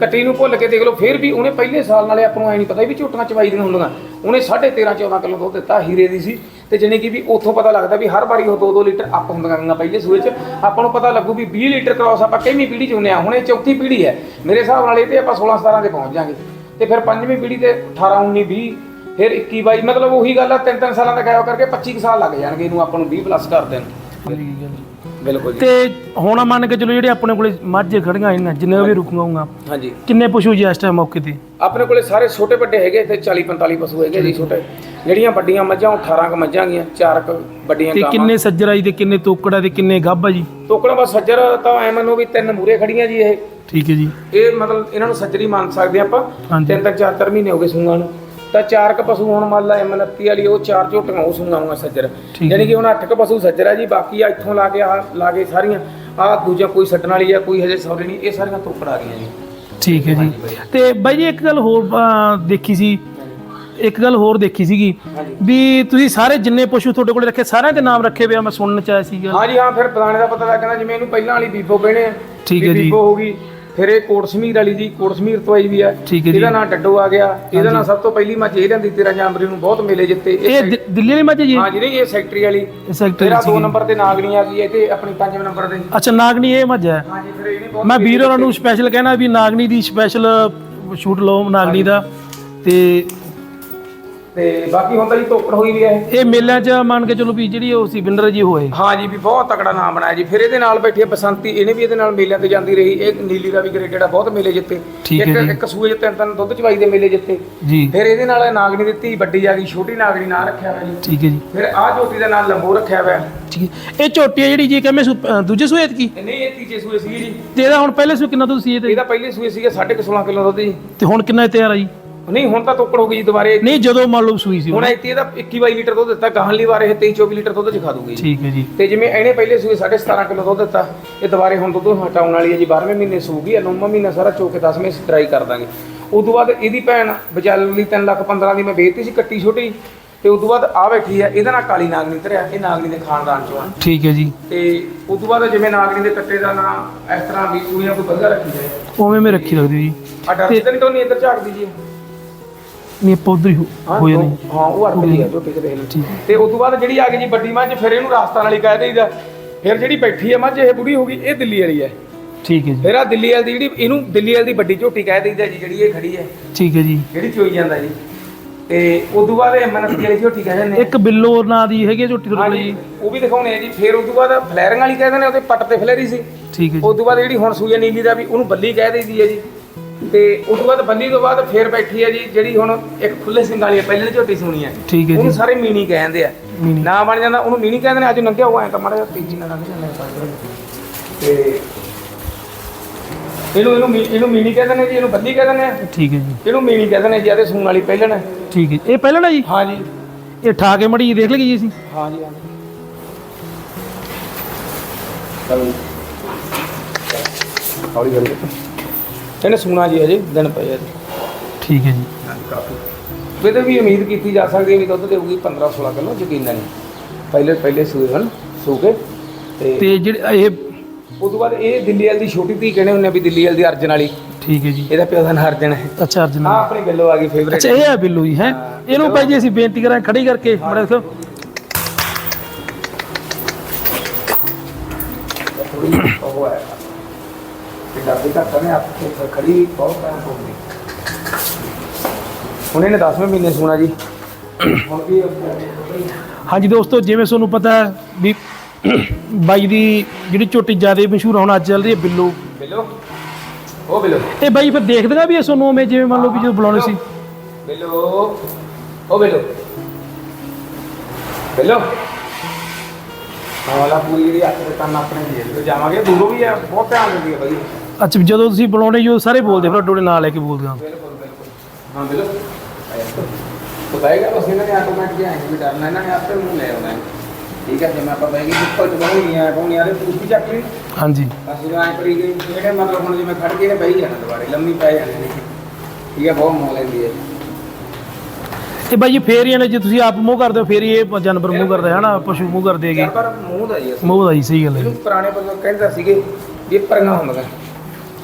ਕੱਟੀ ਨੂੰ ਭੁੱਲ ਕੇ ਦੇਖ ਲਓ ਫਿਰ ਵੀ ਉਹਨੇ ਪਹਿਲੇ ਸਾਲ ਨਾਲੇ ਆਪਾਂ ਨੂੰ ਐ ਨਹੀਂ ਪਤਾ ਵੀ ਝੋਟੀਆਂ ਚਵਾਈ ਦੀਆਂ ਹੁੰਦੀਆਂ। ਉਹਨੇ 13.5 14 ਕਿਲੋ ਦੁੱਧ ਦਿੱਤਾ ਹੀਰੇ ਦੀ ਸੀ ਤੇ ਜਾਣੀ ਕਿ ਵੀ ਉੱਥੋਂ ਪਤਾ ਲੱਗਦਾ ਵੀ ਹਰ ਵਾਰੀ ਉਹ 2-2 ਲੀਟਰ ਅਪ ਹੁੰਦੀਆਂ ਗਈਆਂ ਪਹਿਲੇ ਸੂਏ 'ਚ। ਆਪਾਂ ਨੂੰ ਪਤਾ ਲੱਗੂ ਵੀ 20 ਲੀਟਰ ਕ੍ਰਾਸ ਆਪਾਂ ਕਿੰਨੀ ਪੀੜ੍ਹੀ 'ਚ ਹੁੰਨੇ ਆ ਹੁਣ ਇਹ ਚੌਥੀ ਪੀੜ੍ਹੀ ਹੈ। ਮੇਰੇ ਹਿਸਾਬ ਨਾਲ ਇਹ ਤੇ ਆਪਾਂ 16 17 ਤੇ ਪਹੁੰਚ ਜਾਾਂਗੇ। ਤੇ ਫਿਰ ਪੰਜਵੀਂ ਪੀੜ੍ਹੀ ਤੇ 18 19 20 ਫਿਰ 21 22 ਮਤਲਬ ਉਹੀ ਗੱਲ ਆ ਤਿੰਨ ਤਿੰਨ ਸਾਲਾਂ ਦਾ ਗਾਇਬ ਕਰਕੇ 25 ਕੁ ਸਾਲ ਲੱਗ ਜਾਣਗੇ ਇਹਨੂੰ ਆਪਾਂ ਨੂੰ 20 ਪਲੱਸ ਕਰ ਦੇਣ। ਬਿਲਕੁਲ ਜੀ। ਤੇ ਹੁਣ ਮੰਨ ਕੇ ਚਲੋ ਜਿਹੜੇ ਆਪਣੇ ਕੋਲੇ ਮੱਝ ਖੜੀਆਂ ਇਹਨਾਂ ਜਿੰਨੇ ਵੀ ਰੁਕੂਗਾ ਹਾਂਜੀ। ਕਿੰਨੇ ਪਸ਼ੂ ਜੀ ਇਸ ਟਾਈਮ ਮੌਕੇ ਤੇ? ਆਪਣੇ ਕੋਲੇ ਸਾਰੇ ਛੋਟੇ ਵੱਡੇ ਹੈਗੇ ਇੱਥੇ 40 45 ਪਸ਼ੂ ਹੈਗੇ ਜੀ ਛੋਟੇ। ਜਿਹੜੀਆਂ ਵੱਡੀਆਂ ਮੱਝਾਂ ਉਹ 18 ਕ ਮੱਝਾਂ ਗੀਆਂ ਚਾਰ ਕ ਵੱਡੀਆਂ ਤੇ ਕਿੰਨੇ ਸੱਜਰਾ ਜੀ ਤੇ ਕਿੰਨੇ ਤੋਕੜਾ ਤੇ ਕਿੰਨੇ ਗੱਭਾ ਜੀ? ਟੋਕਣਾ ਬਸ ਸੱਜਰ ਤਾਂ ਐ ਮੰਨੋ ਵੀ ਤਿੰਨ ਮੂਰੇ ਖੜੀਆਂ ਜੀ ਇਹ। ਠੀਕ ਹੈ ਜੀ। ਇਹ ਮਤਲਬ ਇਹਨਾਂ ਨੂੰ ਸੱਜਰੀ ਮੰਨ ਸਕਦੇ ਆਪਾਂ। ਤਿੰਨ ਤੱਕ ਚਾਰ ਚਾਰ ਮਹੀਨੇ ਹੋ ਗਏ ਸੂਆਂ ਨੂੰ। ਤਾਂ ਚਾਰ ਕ ਪਸ਼ੂ ਹੁਣ ਮੰਨ ਲਾ M29 ਵਾਲੀ ਉਹ ਚਾਰ ਝੋਟੀਆਂ ਉਹ ਨੂੰ ਸੱਜਰ। ਯਾਨੀ ਕਿ ਹੁਣ ਅੱਠ ਕ ਪਸ਼ੂ ਸੱਜਰ ਆ ਜੀ ਬਾਕੀ ਆ ਇੱਥੋਂ ਲਾ ਕੇ ਆ ਲਾ ਕੇ ਸਾਰੀਆਂ। ਆ ਦੂਜਾ ਕੋਈ ਛੱਡਣ ਵਾਲੀ ਆ ਕੋਈ ਹਜੇ ਸੌਰੀ ਨਹੀਂ ਇਹ ਸਾਰੀਆਂ ਤੋਕੜ ਆ ਗਈਆਂ ਜੀ। ਠੀਕ ਹੈ ਜੀ। ਤੇ ਬਾਈ ਜੀ ਇੱਕ ਗੱਲ ਹੋਰ ਦੇਖੀ ਸੀ। ਇੱਕ ਗੱਲ ਹੋਰ ਦੇਖੀ ਸੀਗੀ ਵੀ ਤੁਸੀਂ ਸਾਰੇ ਜਿੰਨੇ ਪਸ਼ੂ ਤੁਹਾਡੇ ਕੋਲੇ ਰੱਖੇ ਸਾਰਿਆਂ ਦੇ ਨਾਮ ਰੱਖੇ ਹੋਏ ਆ ਮੈਂ ਸੁਣਨ ਚ ਆਇਆ ਸੀਗਾ। ਹਾਂ ਜੀ ਹਾਂ ਫਿਰ ਪੁਰਾਣੇ ਦਾ ਪਤਾ ਲੱਗਣਾ ਜਿਵੇਂ ਇਹਨੂੰ ਪਹਿਲਾਂ ਵਾਲੀ ਬੀਬੋ ਬਹਿਣੇ ਆ ਠੀਕ ਹੈ ਜੀ। ਬੀਬੋ ਹੋ ਗਈ। ਫਿਰ ਇਹ ਕੋਟ ਸਮੀਰ ਵਾਲੀ ਜੀ ਕੋਟ ਸਮੀਰ ਤੋਂ ਆਈ ਵੀ ਆ। ਠੀਕ ਹੈ ਜੀ। ਇਹਦਾ ਨਾਂ ਡੱਡੋ ਆ ਗਿਆ। ਇਹਦਾ ਨਾਂ ਸਭ ਤੋਂ ਪਹਿਲੀ ਮੱਝ ਇਹ ਲੈਂਦੀ 13 ਜਨਵਰੀ ਨੂੰ ਬਹੁਤ ਮੇਲੇ ਜਿੱਤੇ। ਇਹ ਇਹ ਸੈਕ- ਦਿ- ਦਿੱਲੀ ਵਾਲੀ ਮੱਝ ਹੈ ਜੀ? ਹਾਂ ਜੀ ਨਹੀਂ ਇਹ ਸੈਕਟਰੀ ਵਾਲੀ। ਸੈਕਟਰ ਤੇਰਾ 2 ਨੰਬਰ ਤੇ ਨਾਗਣੀ ਆ ਗਈ ਹੈ ਤੇ ਆਪਣੀ 5 ਨੰਬਰ ਤੇ। ਅੱਛਾ ਨਾਗਣੀ ਇਹ ਮੱਝ ਹੈ? ਹਾਂ ਜੀ ਫਿਰ ਇਹਨੇ ਬਹੁਤ ਮੈਂ ਵੀਰ ਹੋਰਾਂ ਨੂੰ। ਸਪੈਸ਼ਲ ਕਹਿਣਾ ਵੀ ਨਾਗਣੀ ਦੀ ਸਪੈਸ਼ਲ ਸ਼ੂਟ ਲਓ ਨਾਗਣੀ ਦਾ। ਤੇ ਤੇ ਬਾਕੀ ਹੁਣ ਤਾਂ ਜੀ ਤੋਕੜ ਹੋਈ ਵੀ ਹੈ। ਇਹ। ਇਹ ਮੇਲਿਆਂ 'ਚ ਮੰਨ ਕੇ ਚਲੋ ਵੀ ਜਿਹੜੀ ਉਹ ਸੀ ਵਿਨਰ ਜੀ ਹੋਏ। ਹਾਂ ਜੀ ਵੀ ਬਹੁਤ ਤਕੜਾ ਨਾਮ ਬਣਾਇਆ ਜੀ। ਫਿਰ ਇਹਦੇ ਨਾਲ ਬੈਠੀ ਹੈ ਬਸੰਤੀ ਇਹਨੇ ਵੀ ਇਹਦੇ ਨਾਲ ਮੇਲਿਆਂ ਤੇ ਜਾਂਦੀ ਰਹੀ। ਇਹ ਨੀਲੀ ਦਾ ਵੀ ਗ੍ਰੇਡਡ ਆ ਬਹੁਤ ਮੇਲੇ ਜਿੱਤੇ। ਠੀਕ ਹੈ ਇੱਕ ਜੀ। ਇੱਕ ਸੂਏ 'ਚ ਤਿੰਨ ਤਿੰਨ ਦੁੱਧ ਚਵਾਈ ਦੇ ਮੇਲੇ ਜਿੱਤੇ। ਜੀ। ਫਿਰ ਇਹਦੇ ਨਾਲ ਇਹ ਨਾਗਣੀ ਦਿੱਤੀ ਵੱਡੀ ਆ ਗਈ ਛੋਟੀ ਨਾਗਣੀ ਨਾਂ ਰੱਖਿਆ ਹੋਇਆ ਜੀ। ਠੀਕ ਹੈ ਜੀ। ਫਿਰ ਆਹ ਝੋਟੀ ਦਾ ਨਾਮ ਲੰਬੋ ਰੱਖਿਆ ਹੋਇਆ। ਠੀਕ ਹੈ। ਇਹ ਝੋਟੀ ਹੈ ਜਿਹੜੀ ਜੀ ਕਹਿੰਦੇ ਸੂ- ਅਹ ਦੂਜੇ ਸੂਏ ਕੀ? ਤੇ ਨਹੀਂ ਇਹ ਤੀਜੇ ਸੂਏ ਸੀ ਜੀ। ਤੇ ਇਹਦਾ ਹੁਣ ਪਹਿਲੇ ਸੂ ਕਿੰਨਾ ਤੇ ਇਹਦਾ? ਪਹਿਲੇ ਸੂਏ ਸੀਗਾ 16.5 ਕਿਲੋ ਦੁੱਧ ਜੀ। ਤੇ ਹੁਣ ਕਿੰਨਾ ਇਹ ਤਿਆਰ ਆ ਜੀ? ਨਹੀਂ ਹੁਣ ਤਾਂ ਤੋਕੜ ਹੋ ਗਈ ਜੀ ਦੁਬਾਰੇ। ਨਹੀਂ ਜਦੋਂ ਮੰਨ ਲਓ ਸੂਈ ਸੀ ਹੁਣ ਇੱਥੇ ਇਹਦਾ 21 22 ਲੀਟਰ ਦੁੱਧ ਦਿੱਤਾ ਗਾਹਲੀ ਵਾਰ ਇਹ 23 24 ਲੀਟਰ ਦੁੱਧ ਚਖਾ ਦੂਗੀ ਜੀ। ਠੀਕ ਹੈ ਜੀ। ਤੇ ਜਿਵੇਂ ਇਹਨੇ ਪਹਿਲੇ ਸੂਏ 17.5 ਕਿਲੋ ਦੁੱਧ ਦਿੱਤਾ ਇਹ ਦੁਬਾਰੇ ਹੁਣ ਦੁੱਧ ਹਟਾਉਣ ਵਾਲੀ ਹੈ ਜੀ 12ਵੇਂ ਮਹੀਨੇ ਸੂਗੀ 9ਵਾਂ ਮਹੀਨਾ ਸਾਰਾ ਚੋ ਕੇ 10ਵੇਂ ਟਰਾਈ ਕਰ ਦਾਂਗੇ। ਉਸ ਤੋਂ ਬਾਅਦ ਇਹਦੀ ਭੈਣ ਵਿਚਾਲੀ 3 ਲੱਖ 15 ਦੀ ਮੈਂ ਵੇਚਤੀ ਸੀ ਕੱਟੀ ਛੋਟੀ ਤੇ ਉਸ ਤੋਂ ਬਾਅਦ ਆ ਬੈਠੀ ਹੈ ਇਹਦਾ ਨਾਲ ਕਾਲੀ ਨਾਗਨੀ ਧਰਿਆ ਇਹ ਨਾਗਨੀ ਦੇ ਖਾਨਦਾਨ ਚੋਂ ਆ। ਠੀਕ ਹੈ ਜੀ। ਤੇ ਉਸ ਤੋਂ ਬਾਅਦ ਜਿਵੇਂ ਨਾਗਨੀ ਦੇ ਕੱਟੇ ਦਾ ਨਾਮ ਇਸ ਤਰ੍ਹਾਂ ਵੀ ਕੁੜੀਆਂ ਕੋਈ ਬੰਦਾ ਰੱਖੀ ਜਾਏ। ਉਵੇਂ ਮੈਂ ਰੱਖੀ ਰੱਖਦੀ ਜੀ। ਆ ਡਰ ਤੇ ਨਹੀਂ ਤੋਂ ਨਹੀਂ ਇੱਧਰ ਝਾਕਦੀ ਜੀ। ਨਹੀਂ ਉੱਧਰ ਹੀ ਹੋ- ਹਾਂ ਹੋ ਜਾਣੀ ਹਾਂ ਉਹ ਅਰਕਲੀ ਆ ਝੋਟੇ ਚ ਦੇਖ ਲਓ ਤੇ ਉਸ ਤੋਂ ਬਾਅਦ ਜਿਹੜੀ ਆ ਗਈ ਜੀ ਵੱਡੀ ਮੱਝ ਫਿਰ ਇਹਨੂੰ ਰਾਜਸਥਾਨ ਵਾਲੀ ਕਹਿ ਦੇਈਦਾ। ਫਿਰ ਜਿਹੜੀ ਬੈਠੀ ਹੈ ਮੱਝ ਇਹ ਬੁੜੀ ਹੋ ਗਈ ਇਹ ਦਿੱਲੀ ਵਾਲੀ ਹੈ। ਠੀਕ ਹੈ ਜੀ। ਫਿਰ ਆ ਦਿੱਲੀ ਵਾਲੀ ਦੀ ਜਿਹੜੀ ਇਹਨੂੰ ਦਿੱਲੀ ਵਾਲੀ ਦੀ ਵੱਡੀ ਝੋਟੀ ਕਹਿ ਦੇਈਦਾ ਜੀ ਜਿਹੜੀ ਇਹ ਖੜੀ ਹੈ। ਠੀਕ ਹੈ ਜੀ। ਜਿਹੜੀ ਚੋਈ ਜਾਂਦਾ ਜੀ। ਤੇ ਉਸ ਤੋਂ ਬਾਅਦ ਮਨਤ ਵਾਲੀ ਝੋਟੀ ਕਹਿ ਦਿੰਦੇ ਇੱਕ ਬਿੱਲੋ ਨਾਂ ਦੀ ਹੈਗੀ ਝੋਟੀ ਤੁਹਾਡੇ ਕੋਲ ਜੀ। ਉਹ ਵੀ ਦਿਖਾਉਣੇ ਆ ਜੀ। ਫਿਰ ਉਸ ਤੋਂ ਬਾਅਦ ਫਲੈਰਿੰਗ ਵਾਲੀ ਕਹਿ ਦਿੰਦੇ ਉਹਦੇ ਪੱਟ ਤੇ ਫਲੈਰੀ ਸੀ। ਠੀਕ ਹੈ ਜੀ। ਉਸ ਤੋਂ ਬਾਅਦ ਜਿਹੜੀ ਹੁਣ ਸੂਈ ਹੈ ਨੀਲੀ ਦਾ ਵੀ ਉਹਨੂੰ ਬੱਲੀ ਕਹਿ ਦੇਈਦੀ ਹੈ ਜੀ। ਤੇ ਉਸ ਤੋਂ ਬਾਅਦ ਬੱਲੀ ਤੋਂ ਬਾਅਦ ਫੇਰ ਬੈਠੀ ਹੈ ਜੀ ਜਿਹੜੀ ਹੁਣ ਇੱਕ ਖੁੱਲੇ ਸਿੰਘ ਵਾਲੀ ਹੈ ਪਹਿਲੇ ਦੀ ਝੋਟੀ ਸੁਣੀ ਹੈ ਠੀਕ ਹੈ ਉਹਨੂੰ ਜੀ ਸਾਰੇ ਮੀਣੀ ਕਹਿੰਦੇ ਆ। ਮੀਣੀ। ਨਾ ਬਣ ਜਾਂਦਾ ਉਹਨੂੰ ਮੀਣੀ ਕਹਿੰਦੇ ਨੇ ਅੱਜ ਨੰਗਿਆ ਹੋਇਆ ਐ ਤਾਂ ਮਾੜਾ ਜਿਹਾ ਤੇਜ਼ੀ ਨਾਲ ਲੰਘ ਜਾਂਦਾ। ਹੈ ਤੇ ਇਹਨੂੰ ਇਹਨੂੰ ਮੀ- ਇਹਨੂੰ ਮੀਣੀ ਕਹਿੰਦੇ ਨੇ ਜੀ ਇਹਨੂੰ ਬੱਲੀ ਕਹਿੰਦੇ ਨੇ ਠੀਕ ਹੈ ਜੀ। ਇਹਨੂੰ ਮੀਣੀ ਕਹਿੰਦੇ ਨੇ ਜੀ ਇਹਦੇ ਸੂਣ ਵਾਲੀ ਪਹਿਲਣ ਹੈ ਠੀਕ ਹੈ। ਇਹ ਪਹਿਲਾਂ ਨਾ ਜੀ? ਹਾਂ ਜੀ। ਇਹ ਠਾ ਕੇ ਮੜੀ ਦੇਖ ਲਈਏ ਜੀ ਅਸੀਂ। ਹਾਂ ਜੀ ਹਾਂ ਜੀ। ਜੀ। ਹੌਲੀ ਹੌਲੀ। ਇਹਨੇ ਸੁਣਾ ਜੀ ਹਜੇ ਦਿਨ ਪਏ ਆ ਜੀ। ਠੀਕ ਹੈ ਜੀ। ਇਹਦੇ ਵੀ ਉਮੀਦ ਕੀਤੀ ਜਾ ਸਕਦੀ ਹੈ ਵੀ ਦੁੱਧ ਦੇਊਗੀ 15 16 ਕਿਲੋ ਯਕੀਨਨ ਨਹੀਂ। ਪਹਿਲੇ ਪਹਿਲੇ ਸੂਏ ਹਨ ਸੂ ਕੇ। ਤੇ ਤੇ ਜਿਹੜੇ ਇਹ ਉਸ ਤੋਂ ਬਾਅਦ ਇਹ ਦਿੱਲੀ ਵਾਲੀ ਦੀ ਛੋਟੀ ਧੀ ਕਹਿੰਦੇ ਹੁੰਦੇ ਆ ਵੀ ਦਿੱਲੀ ਵਾਲੀ ਦੀ ਅਰਜਨ ਵਾਲੀ। ਠੀਕ ਹੈ ਜੀ। ਇਹਦਾ ਪਿਓ ਦਾ ਨਾਂ ਅਰਜਨ ਹੈ। ਅੱਛਾ ਅਰਜਨ ਆ ਆਪਣੀ ਬਿੱਲੋ ਆ ਗਈ ਫੇਵਰੇਟ ਅੱਛਾ ਇਹ ਹੈ ਬਿੱਲੂ ਜੀ ਹੈ? ਇਹਨੂੰ ਭਾਈ ਜੀ ਅਸੀਂ ਬੇਨਤੀ ਕਰਾਂ ਖੜੀ ਕਰਕੇ ਬੜਾ ਦੇਖੋ ਥੋੜੀ ਉਹ ਹੈ। ਤੇ ਡਰਦੇ ਘੱਟ ਨੇ ਆਪ ਤੇ ਖੜੀ ਬਹੁਤ ਟਾਈਮ ਹੋ ਗਈ। ਹੁਣ ਇਹਨੇ 10ਵੇਂ ਮਹੀਨੇ ਸੁਣਾ ਜੀ। ਹੁਣ ਵੀ ਹਾਂਜੀ ਦੋਸਤੋ ਜਿਵੇਂ ਤੁਹਾਨੂੰ ਪਤਾ ਹੈ ਵੀ ਬਾਈ ਦੀ ਜਿਹੜੀ ਝੋਟੀ ਜ਼ਿਆਦਾ ਮਸ਼ਹੂਰ ਹੁਣ ਅੱਜ ਚੱਲ ਰਹੀ ਹੈ ਬਿੱਲੂ। ਬਿੱਲੋ? ਉਹ ਬਿੱਲੋ। ਇਹ ਬਾਈ ਫਿਰ ਦੇਖਦੇਗਾ ਵੀ ਇਹ ਤੁਹਾਨੂੰ ਉਵੇਂ ਜਿਵੇਂ ਮੰਨ ਲਓ ਵੀ ਜਦੋਂ ਬੁਲਾਉਣੇ ਸੀ। ਬਿੱਲੋ। ਉਹ ਬਿੱਲੋ। ਬਿੱਲੋ। ਵਾਲਾ ਪੂਰੀ ਜਿਹੜੀ ਅੱਖ ਦੇ ਕੰਨ ਆਪਣੇ ਦੀ ਜਾਵਾਂਗੇ ਦੂਰੋਂ ਵੀ ਹੈ ਬਹੁਤ ਧਿਆਨ ਦਿੰਦੀ ਹੈ ਬਾਈ। ਅੱਛਾ ਜਦੋਂ ਤੁਸੀਂ ਬੁਲਾਉਣੇ ਜੋ ਸਾਰੇ ਬੋਲਦੇ ਫਿਰ ਡੋਲੇ ਨਾਲ ਲੈ ਕੇ ਬੋਲਦੇ ਹਾਂ ਹਾਂ ਹੈ। ਹੈ ਐਂ ਕਰੀ ਜਿਹੜੇ ਮਤਲਬ ਹੁਣ ਜਿਵੇਂ ਖੜ ਕੇ ਬਹਿ ਜਾਣਾ ਦੁਬਾਰੇ ਲੰਮੀ ਪੈ ਜਾਣੀ ਨੇ। ਠੀਕ ਹੈ ਬਹੁਤ ਲੈਂਦੀ ਹੈ। ਤੇ ਬਾਈ ਜੀ ਫੇਰ ਹੀ ਨੇ ਜੇ ਤੁਸੀਂ ਆਪ ਮੂੰਹ ਕਰਦੇ ਹੋ ਫੇਰ ਹੀ ਇਹ ਜਾਨਵਰ ਮੂੰਹ ਕਰਦੇ ਹੈ ਨਾ ਪਸ਼ੂ ਮੂੰਹ ਕਰਦੇ ਹੈਗੇ। ਪਰ ਮੂੰਹ ਦਾ ਹੀ ਅਸੀਂ ਮੂੰਹ ਦਾ ਹੀ ਸਹੀ ਗੱਲ ਹੈ। ਇਹਨੂੰ ਪੁਰਾਣੇ ਬਜ਼ੁਰਗ ਕਹਿੰਦੇ ਸੀਗੇ ਵੀ ਇਹ ਪਰੀਆਂ ਹੁੰਦੀਆਂ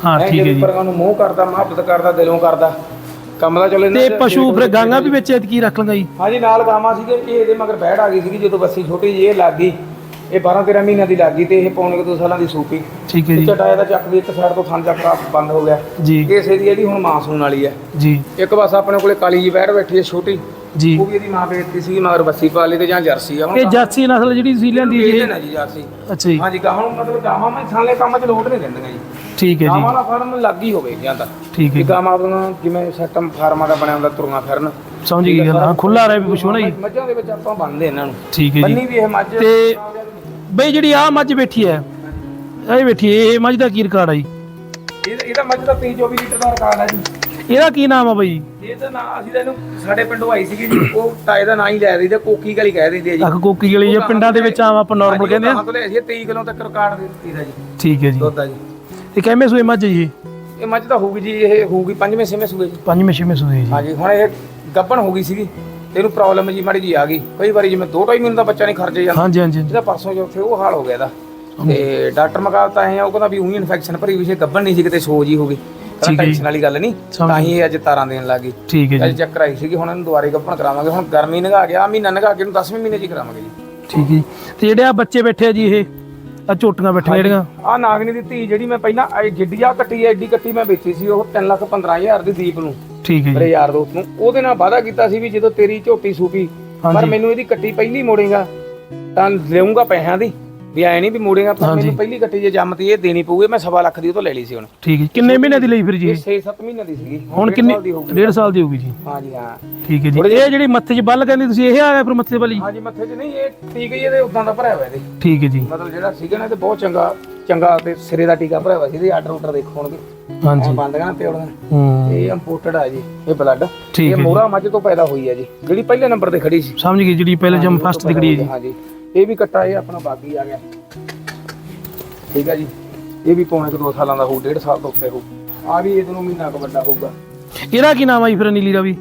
ਹਾਂ ਠੀਕ ਹੈ ਜੇ। ਪਰੀਆਂ ਨੂੰ ਮੂੰਹ ਕਰਦਾ ਮੁਹੱਬਤ ਕਰਦਾ ਦਿਲੋਂ ਕਰਦਾ ਕੰਮ ਦਾ ਚਲੋ ਤੇ ਪਸ਼ੂ ਫਿਰ ਗਾਂਗਾ ਵੀ ਵਿੱਚ ਕੀ ਰੱਖ ਲਾਂਗਾ ਜੀ। ਹਾਂਜੀ ਨਾਲ ਗਾਵਾਂ ਸੀਗੇ ਇਹ ਇਹਦੇ ਮਗਰ ਬੈੜ ਆ ਗਈ ਸੀਗੀ ਜਦੋਂ ਬੱਸੀ ਛੋਟੀ ਜਿਹੀ ਇਹ ਲੱਗ ਗਈ। ਇਹ 12 13 ਮਹੀਨਿਆਂ ਦੀ ਲੱਗ ਗਈ ਤੇ ਇਹ ਪੌਣੇ ਕੁ ਦੋ ਸਾਲਾਂ ਦੀ ਸੂਪੀ ਠੀਕ ਹੈ ਜੀ। ਚਟਾਇਆ ਦਾ ਚੱਕ ਵੀ ਇੱਕ ਸਾਈਡ ਤੋਂ ਥਣ ਚੱਕਾ ਬੰਦ ਹੋ ਗਿਆ। ਜੀ। ਇਸੇ ਦੀ ਇਹਦੀ ਹੁਣ ਮਾਂ ਸੂਣ ਵਾਲੀ ਹੈ। ਜੀ। ਇੱਕ ਬਸ ਆਪਣੇ ਕੋਲੇ ਕਾਲੀ ਜੀ ਬੈੜ ਬੈਠੀ ਹੈ ਛੋਟੀ। ਜੀ। ਉਹ ਵੀ ਇਹਦੀ ਮਾਂ ਵੇਚਦੀ ਸੀ ਮਗਰ ਬੱਸੀ ਪਾ ਲਈ ਤੇ ਜਾਂ ਜਰਸੀ ਆ। ਹੁਣ ਇਹ ਜਾਸੀ ਨਸਲ ਜਿਹੜੀ ਤੁਸੀਂ ਲਿਆਂਦੀ ਇਹ ਇਹ ਨਾ ਜੀ ਜਰਸੀ। ਅੱਛਾ ਜੀ। ਹਾਂਜੀ ਗਾਹਾਂ ਮਤਲਬ ਗਾਵਾਂ ਮੈਂ ਥਾਲੇ ਕੰਮ 'ਚ ਲੋਟ ਨਹੀਂ ਦਿੰਦੀਆਂ ਜੀ। ਠੀਕ ਹੈ ਗਾਵਾਂ ਜੀ ਦਾ ਫਾਰਮ ਲੱਗ ਹੀ ਹੋਵੇ ਜਾਂ ਤਾਂ। ਠੀਕ ਹੈ ਜੀ। ਗਾਵਾਂ ਆਪਣਾ ਜਿਵੇਂ ਸੈਟਮ ਫਾਰਮਾਂ ਦਾ ਬਣਿਆ ਹੁੰਦਾ ਤੁਰੀਆਂ ਫਿਰਨ। ਸਮਝ ਗਈ ਗੱਲ। ਹਾਂ ਖੁੱਲਾ ਰਿਹਾ ਵੀ ਪਸ਼ੂ ਨਾ ਜੀ ਮੱਝਾਂ ਦੇ ਵਿੱਚ ਆਪਾਂ ਬੰਨਦੇ ਇਹਨਾਂ ਨੂੰ। ਠੀਕ ਹੈ ਜੀ। ਬੰਨੀ ਵੀ ਇਹ ਮੱਝ ਤੇ ਬਈ ਜਿਹੜੀ ਆ ਮੱਝ ਬੈਠੀ ਹੈ ਇਹ ਬੈਠੀ ਹੈ ਇਹ ਮੱਝ ਦਾ ਕੀ ਰਿਕਾਰਡ ਆ ਜੀ? ਇਹ- ਇਹਦਾ ਮੱਝ ਦਾ 23 24 ਲੀਟਰ ਦਾ ਰਿਕਾਰਡ ਹੈ ਜੀ। ਇਹਦਾ ਕੀ ਨਾਮ ਆ ਬਈ? ਇਹ ਤਾਂ ਨਾ ਅਸੀਂ ਤਾਂ ਇਹਨੂੰ ਸਾਡੇ ਪਿੰਡੋਂ ਆਈ ਸੀਗੀ ਜੀ। ਉਹ ਤਾਏ ਦਾ ਨਾਂ ਹੀ ਲੈ ਰਹੀ ਤੇ ਕੋਕੀ ਗਲੀ ਕਹਿ ਦਿੰਦੇ ਆ ਜੀ। ਅੱਖ ਕੋਕੀ ਵਾਲੀ ਜੇ ਪਿੰਡਾਂ ਦੇ ਵਿੱਚ ਆਮ ਆਪਾਂ ਨਾਰਮਲ ਕਹਿੰਦੇ ਆ। ਹਾਂ ਤੋਂ ਲੈ ਅਸੀਂ 23 ਕਿਲੋ ਤੱਕ ਰਿਕਾਰਡ ਦੇ ਦਿੱਤੀ ਦਾ ਜੀ। ਠੀਕ ਹੈ ਜੀ। ਦੁੱਧ ਦਾ ਜੀ। ਇਹ ਕਿਵੇਂ ਸੂਏ ਮੱਝ ਜੀ। ਇਹ ਮੱਝ ਤਾਂ ਹੋਊਗੀ ਜੀ ਇਹ ਹੋਊਗੀ ਪੰਜਵੇਂ ਛੇਵੇਂ ਸੂਏ ਜੀ। ਪੰਜਵੇਂ ਛੇਵੇਂ ਸੂਏ ਜੀ। ਹਾਂਜੀ ਹੁਣ ਇਹ ਗੱਭਣ ਹੋ ਗਈ ਸੀਗੀ ਤੇ ਇਹਨੂੰ ਪ੍ਰੋਬਲਮ ਜੀ ਮਾੜੀ ਜੀ ਆ ਗਈ। ਕਈ ਵਾਰੀ ਜਿਵੇਂ ਦੋ ਢਾਈ ਮਹੀਨੇ ਦਾ ਬੱਚਾ ਨਹੀਂ ਖਰਚੇ ਜਾਂਦਾ। ਹਾਂਜੀ ਹਾਂਜੀ। ਇਹਦਾ ਪਰਸੋਂ ਜੋ ਉੱਥੇ ਉਹ ਹਾਲ ਹੋ ਗਿਆ ਇਹਦਾ। ਤੇ ਡਾਕਟਰ ਮਕਾਬਤਾ ਆਏ ਆ ਉਹ ਕਹਿੰਦਾ ਵੀ ਉਹੀ ਇਨਫੈਕਸ਼ਨ ਭਰੀ ਵੀ ਸੀ ਗੱਭਣ ਨਹੀਂ ਸੀ ਕਿਤੇ ਸੋਜ ਹੀ ਹੋ ਗਈ। ਠੀਕ ਹੈ ਜੀ। ਟੈਨਸ਼ਨ ਵਾਲੀ ਗੱਲ ਨਹੀਂ ਸਮਝ ਤਾਂ ਹੀ ਇਹ ਅੱਜ ਤਾਰਾਂ ਦੇਣ ਲੱਗੀ ਠੀਕ ਹੈ ਅੱਜ ਜੀ ਚੈੱਕ ਕਰਾਈ ਸੀਗੀ ਹੁਣ ਇਹਨੂੰ ਦੁਬਾਰੇ ਗੱਭਣ ਕਰਾਵਾਂਗੇ। ਹੁਣ ਗਰਮੀ ਨਗਾ ਗਿਆ ਮਹੀਨਾ ਨਗਾ ਕੇ ਇਹਨੂੰ 10ਵੇਂ ਮਹੀਨੇ 'ਚ ਹੀ ਕਰਾਵਾਂਗੇ ਜੀ। ਠੀਕ ਹੈ ਜੀ। ਤੇ ਜਿਹੜੇ ਆ ਬੱਚੇ ਬੈਠੇ ਆ ਜੀ ਇਹ ਆ ਝੋਟੀਆਂ ਬੈਠੀਆਂ ਜਿਹੜੀਆਂ। ਆ ਨਾਗਨੀ ਦੀ ਧੀ ਜਿਹੜੀ ਮੈਂ ਪਹਿਲਾਂ ਇਹ ਜਿੱਡੀ ਆ ਕੱਟੀ ਐ ਐਡੀ ਕੱਟੀ ਮੈਂ ਵੇਚੀ ਸੀ ਉਹ 3 ਲੱਖ 15000 ਦੀ ਦੀਪ ਨੂੰ ਠੀਕ ਹੈ ਮੇਰੇ ਜੀ ਯਾਰ ਦੋਸਤ ਨੂੰ। ਉਹਦੇ ਨਾਲ ਵਾਅਦਾ ਕੀਤਾ ਸੀ ਵੀ ਜਦੋਂ ਤੇਰੀ ਝੋਟੀ ਸੂਪੀ ਪਰ ਹਾਂਜੀ। ਮੈਨੂੰ ਇਹਦੀ ਕੱਟੀ ਪਹਿਲੀ ਮੋੜੇਗਾ ਤਾਂ ਦੇਊਂਗਾ ਪੈਸਿਆਂ ਦੀ। ਵੀ ਐ ਨਹੀਂ ਵੀ ਮੋੜੇਗਾ ਪਰ ਹਾਂਜੀ। ਮੈਨੂੰ ਪਹਿਲੀ ਕੱਟੀ ਜੇ ਜੰਮਤੀ ਇਹ ਦੇਣੀ ਪਊਗੀ ਮੈਂ ਸਵਾ ਲੱਖ ਦੀ ਉਹ ਤੋਂ ਲੈ ਲਈ ਸੀ ਹੁਣ। ਠੀਕ ਹੈ ਜੀ। ਕਿੰਨੇ ਮਹੀਨੇ ਦੀ ਲਈ ਫਿਰ ਜੀ ਇਹ? ਇਹ? 6-7 ਮਹੀਨੇ ਦੀ ਸੀਗੀ। ਹੁਣ ਡੇਢ ਕਿੰਨੀ ਸਾਲ ਦੀ ਹੋਊਗੀ। ਡੇਢ ਸਾਲ ਦੀ ਹੋਊਗੀ ਜੀ। ਹਾਂਜੀ ਹਾਂ। ਠੀਕ ਹੈ ਜੀ। ਇਹ ਜਿਹੜੀ ਮੱਥੇ 'ਚ ਬੱਲ ਕਹਿੰਦੇ ਤੁਸੀਂ ਇਹ ਆ ਗਿਆ ਫਿਰ ਮੱਥੇ 'ਚ ਬੱਲੀ ਹਾਂਜੀ ਮੱਥੇ 'ਚ ਨਹੀਂ ਇਹ ਟੀਕਾ ਹੀ ਇਹਦੇ ਉਦਾਂ ਦਾ ਭਰਿਆ ਹੋਇਆ ਇਹਦੇ। ਠੀਕ ਹੈ ਜੀ। ਮਤਲਬ ਜਿਹੜਾ ਸੀਗਾ ਨਾ ਇਹ ਤੇ ਬਹੁਤ ਚੰਗਾ ਚੰਗਾ ਤੇ ਸਿਰੇ ਦਾ ਟੀਕਾ ਭਰਿਆ ਹੋਇਆ ਸੀ ਇਹਦੇ ਆਰਡਰ ਆਰਡਰ ਦੇਖੋ ਹੋਣਗੇ ਹਾਂਜੀ। ਬੰਦ ਨਾ। ਪਿਓੜੀਆਂ ਹੂੰ। ਇਹ ਇੰਪੋਰਟਡ ਆ ਜੀ ਇਹ ਬਲੱਡ ਠੀਕ ਇਹ ਜੀ। ਮੋਰਾ ਮੱਝ ਤੋਂ ਪੈਦਾ ਹੋਈ ਹੈ ਜੀ। ਜਿਹੜੀ ਪਹਿਲੇ ਨੰਬਰ ਤੇ ਖੜੀ ਸੀ। ਸਮਝ ਗਈ ਜਿਹੜੀ ਪਹਿਲੇ ਜਮ ਫਸਟ ਦੀ ਖੜੀ ਹੈ ਜੀ। ਹਾਂਜੀ। ਇਹ ਵੀ ਕੱਟਾ ਇਹ ਆਪਣਾ ਬਾਗੀ ਆ ਗਿਆ। ਠੀਕ ਹੈ ਜੀ। ਇਹ ਵੀ ਪੌਣੇ ਕੁ ਦੋ ਸਾਲਾਂ ਦਾ ਹੋਊ ਡੇਢ ਸਾਲ ਤੋਂ ਉੱਤੇ ਹੋਊ। ਆ ਵੀ ਇਹਦੇ ਨੂੰ ਮਹੀਨਾ ਕੁ ਵੱਡਾ ਹੋਊਗਾ। ਇਹਦਾ ਕੀ ਨਾਮ ਆ ਜੀ ਫਿਰ ਨੀਲੀ ਦਾ ਵੀ?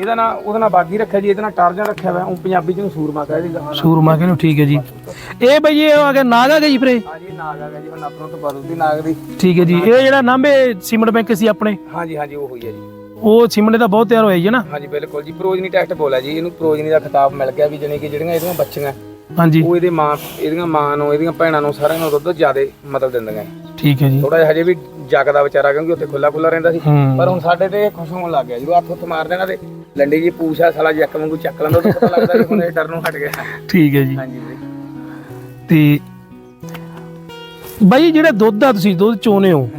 ਇਹਦਾ ਨਾਂ ਉਹਦਾ ਨਾਂ ਬਾਗੀ ਰੱਖਿਆ ਜੀ ਇਹਦਾ ਨਾਂ ਟਾਰਜਨ ਰੱਖਿਆ ਹੋਇਆ ਉਹ ਪੰਜਾਬੀ ਚ ਨੂੰ ਸੂਰਮਾ ਕਹਿ ਦਿੰਦਾ ਹਾਂ। ਸੂਰਮਾ ਕਹਿੰਦੇ ਠੀਕ ਹੈ ਜੀ। ਇਹ ਬਈ ਇਹ ਆ ਗਿਆ ਨਾਗ ਆ ਗਿਆ ਜੀ ਫਿਰ ਇਹ? ਹਾਂਜੀ ਇਹ ਨਾਗ ਆ ਗਿਆ ਜੀ ਹੁਣ ਆਪਰੋਂ ਤੋਂ ਬਦਲ ਦੀ ਨਾਗ ਦੀ। ਠੀਕ ਹੈ ਜੀ। ਇਹ ਜਿਹੜਾ ਨਾਂਬੇ ਸੀਮੈਂਟ ਬੈਂਕ ਸੀ ਆਪਣੇ? ਹਾਂਜੀ ਹਾਂਜੀ ਉਹ ਹੋਈ ਹੈ ਜੀ। ਉਹ ਸੀਮੈਂਟ ਦਾ ਬਹੁਤ ਤਿਆਰ ਹੋਇਆ ਜੀ ਨਾ? ਹਾਂਜੀ ਬਿਲਕੁਲ ਜੀ। ਪ੍ਰੋਜਨੀ ਟੈਸਟ ਬੋਲਿਆ ਜੀ ਇਹਨੂੰ ਪ੍ਰੋਜਨੀ ਦਾ ਖਿਤਾਬ ਮਿਲ ਗਿਆ ਵੀ ਜਾਣੀ ਕਿ ਜਿਹੜੀਆਂ ਇਹਦੀਆਂ ਬੱਚੀਆਂ ਹਾਂਜੀ। ਉਹ ਇਹਦੇ ਮਾਂ ਇਹਦੀਆਂ ਮਾਂ ਨੂੰ ਇਹਦੀਆਂ ਭੈਣਾਂ ਨੂੰ ਸਾਰਿਆਂ ਨੂੰ ਦੁੱਧ ਜ਼ਿਆਦਾ ਮਤਲਬ ਦਿੰਦੀਆਂ। ਠੀਕ ਹੈ ਜੀ। ਥੋੜਾ ਜਿਹਾ ਹਜੇ ਵੀ ਜਗਦਾ ਵਿਚਾਰਾ ਕਿਉਂਕਿ ਉੱਥੇ ਖੁੱਲਾ ਖੁੱਲਾ ਰਹਿੰਦਾ ਸੀ। ਹੂੰ। ਪਰ ਹੁਣ ਸਾਡੇ ਤੇ ਖੁਸ਼ ਹੋਣ ਲੱਗ ਗਿਆ। ਜਦੋਂ ਹੱਥ ਉੱਥੇ ਮਾਰ ਦੇਣਾ ਤੇ ਲੰਡੀ ਜੀ ਪੂਛਾ ਸਾਲਾ ਜੱਕ ਵਾਂਗੂ ਚੱਕ ਲੈਂਦਾ ਤਾਂ ਪਤਾ ਲੱਗਦਾ ਕਿ ਹੁਣ ਇਹ ਡਰ ਨੂੰ ਹਟ ਗਿਆ। ਠੀਕ ਹੈ ਜੀ। ਹਾਂਜੀ ਵੀਰੇ। ਤੇ ਬਾਈ ਜਿਹੜਾ ਦੁੱਧ ਆ ਤੁਸੀਂ ਦੁੱਧ ਚੋਨੇ ਹੋ।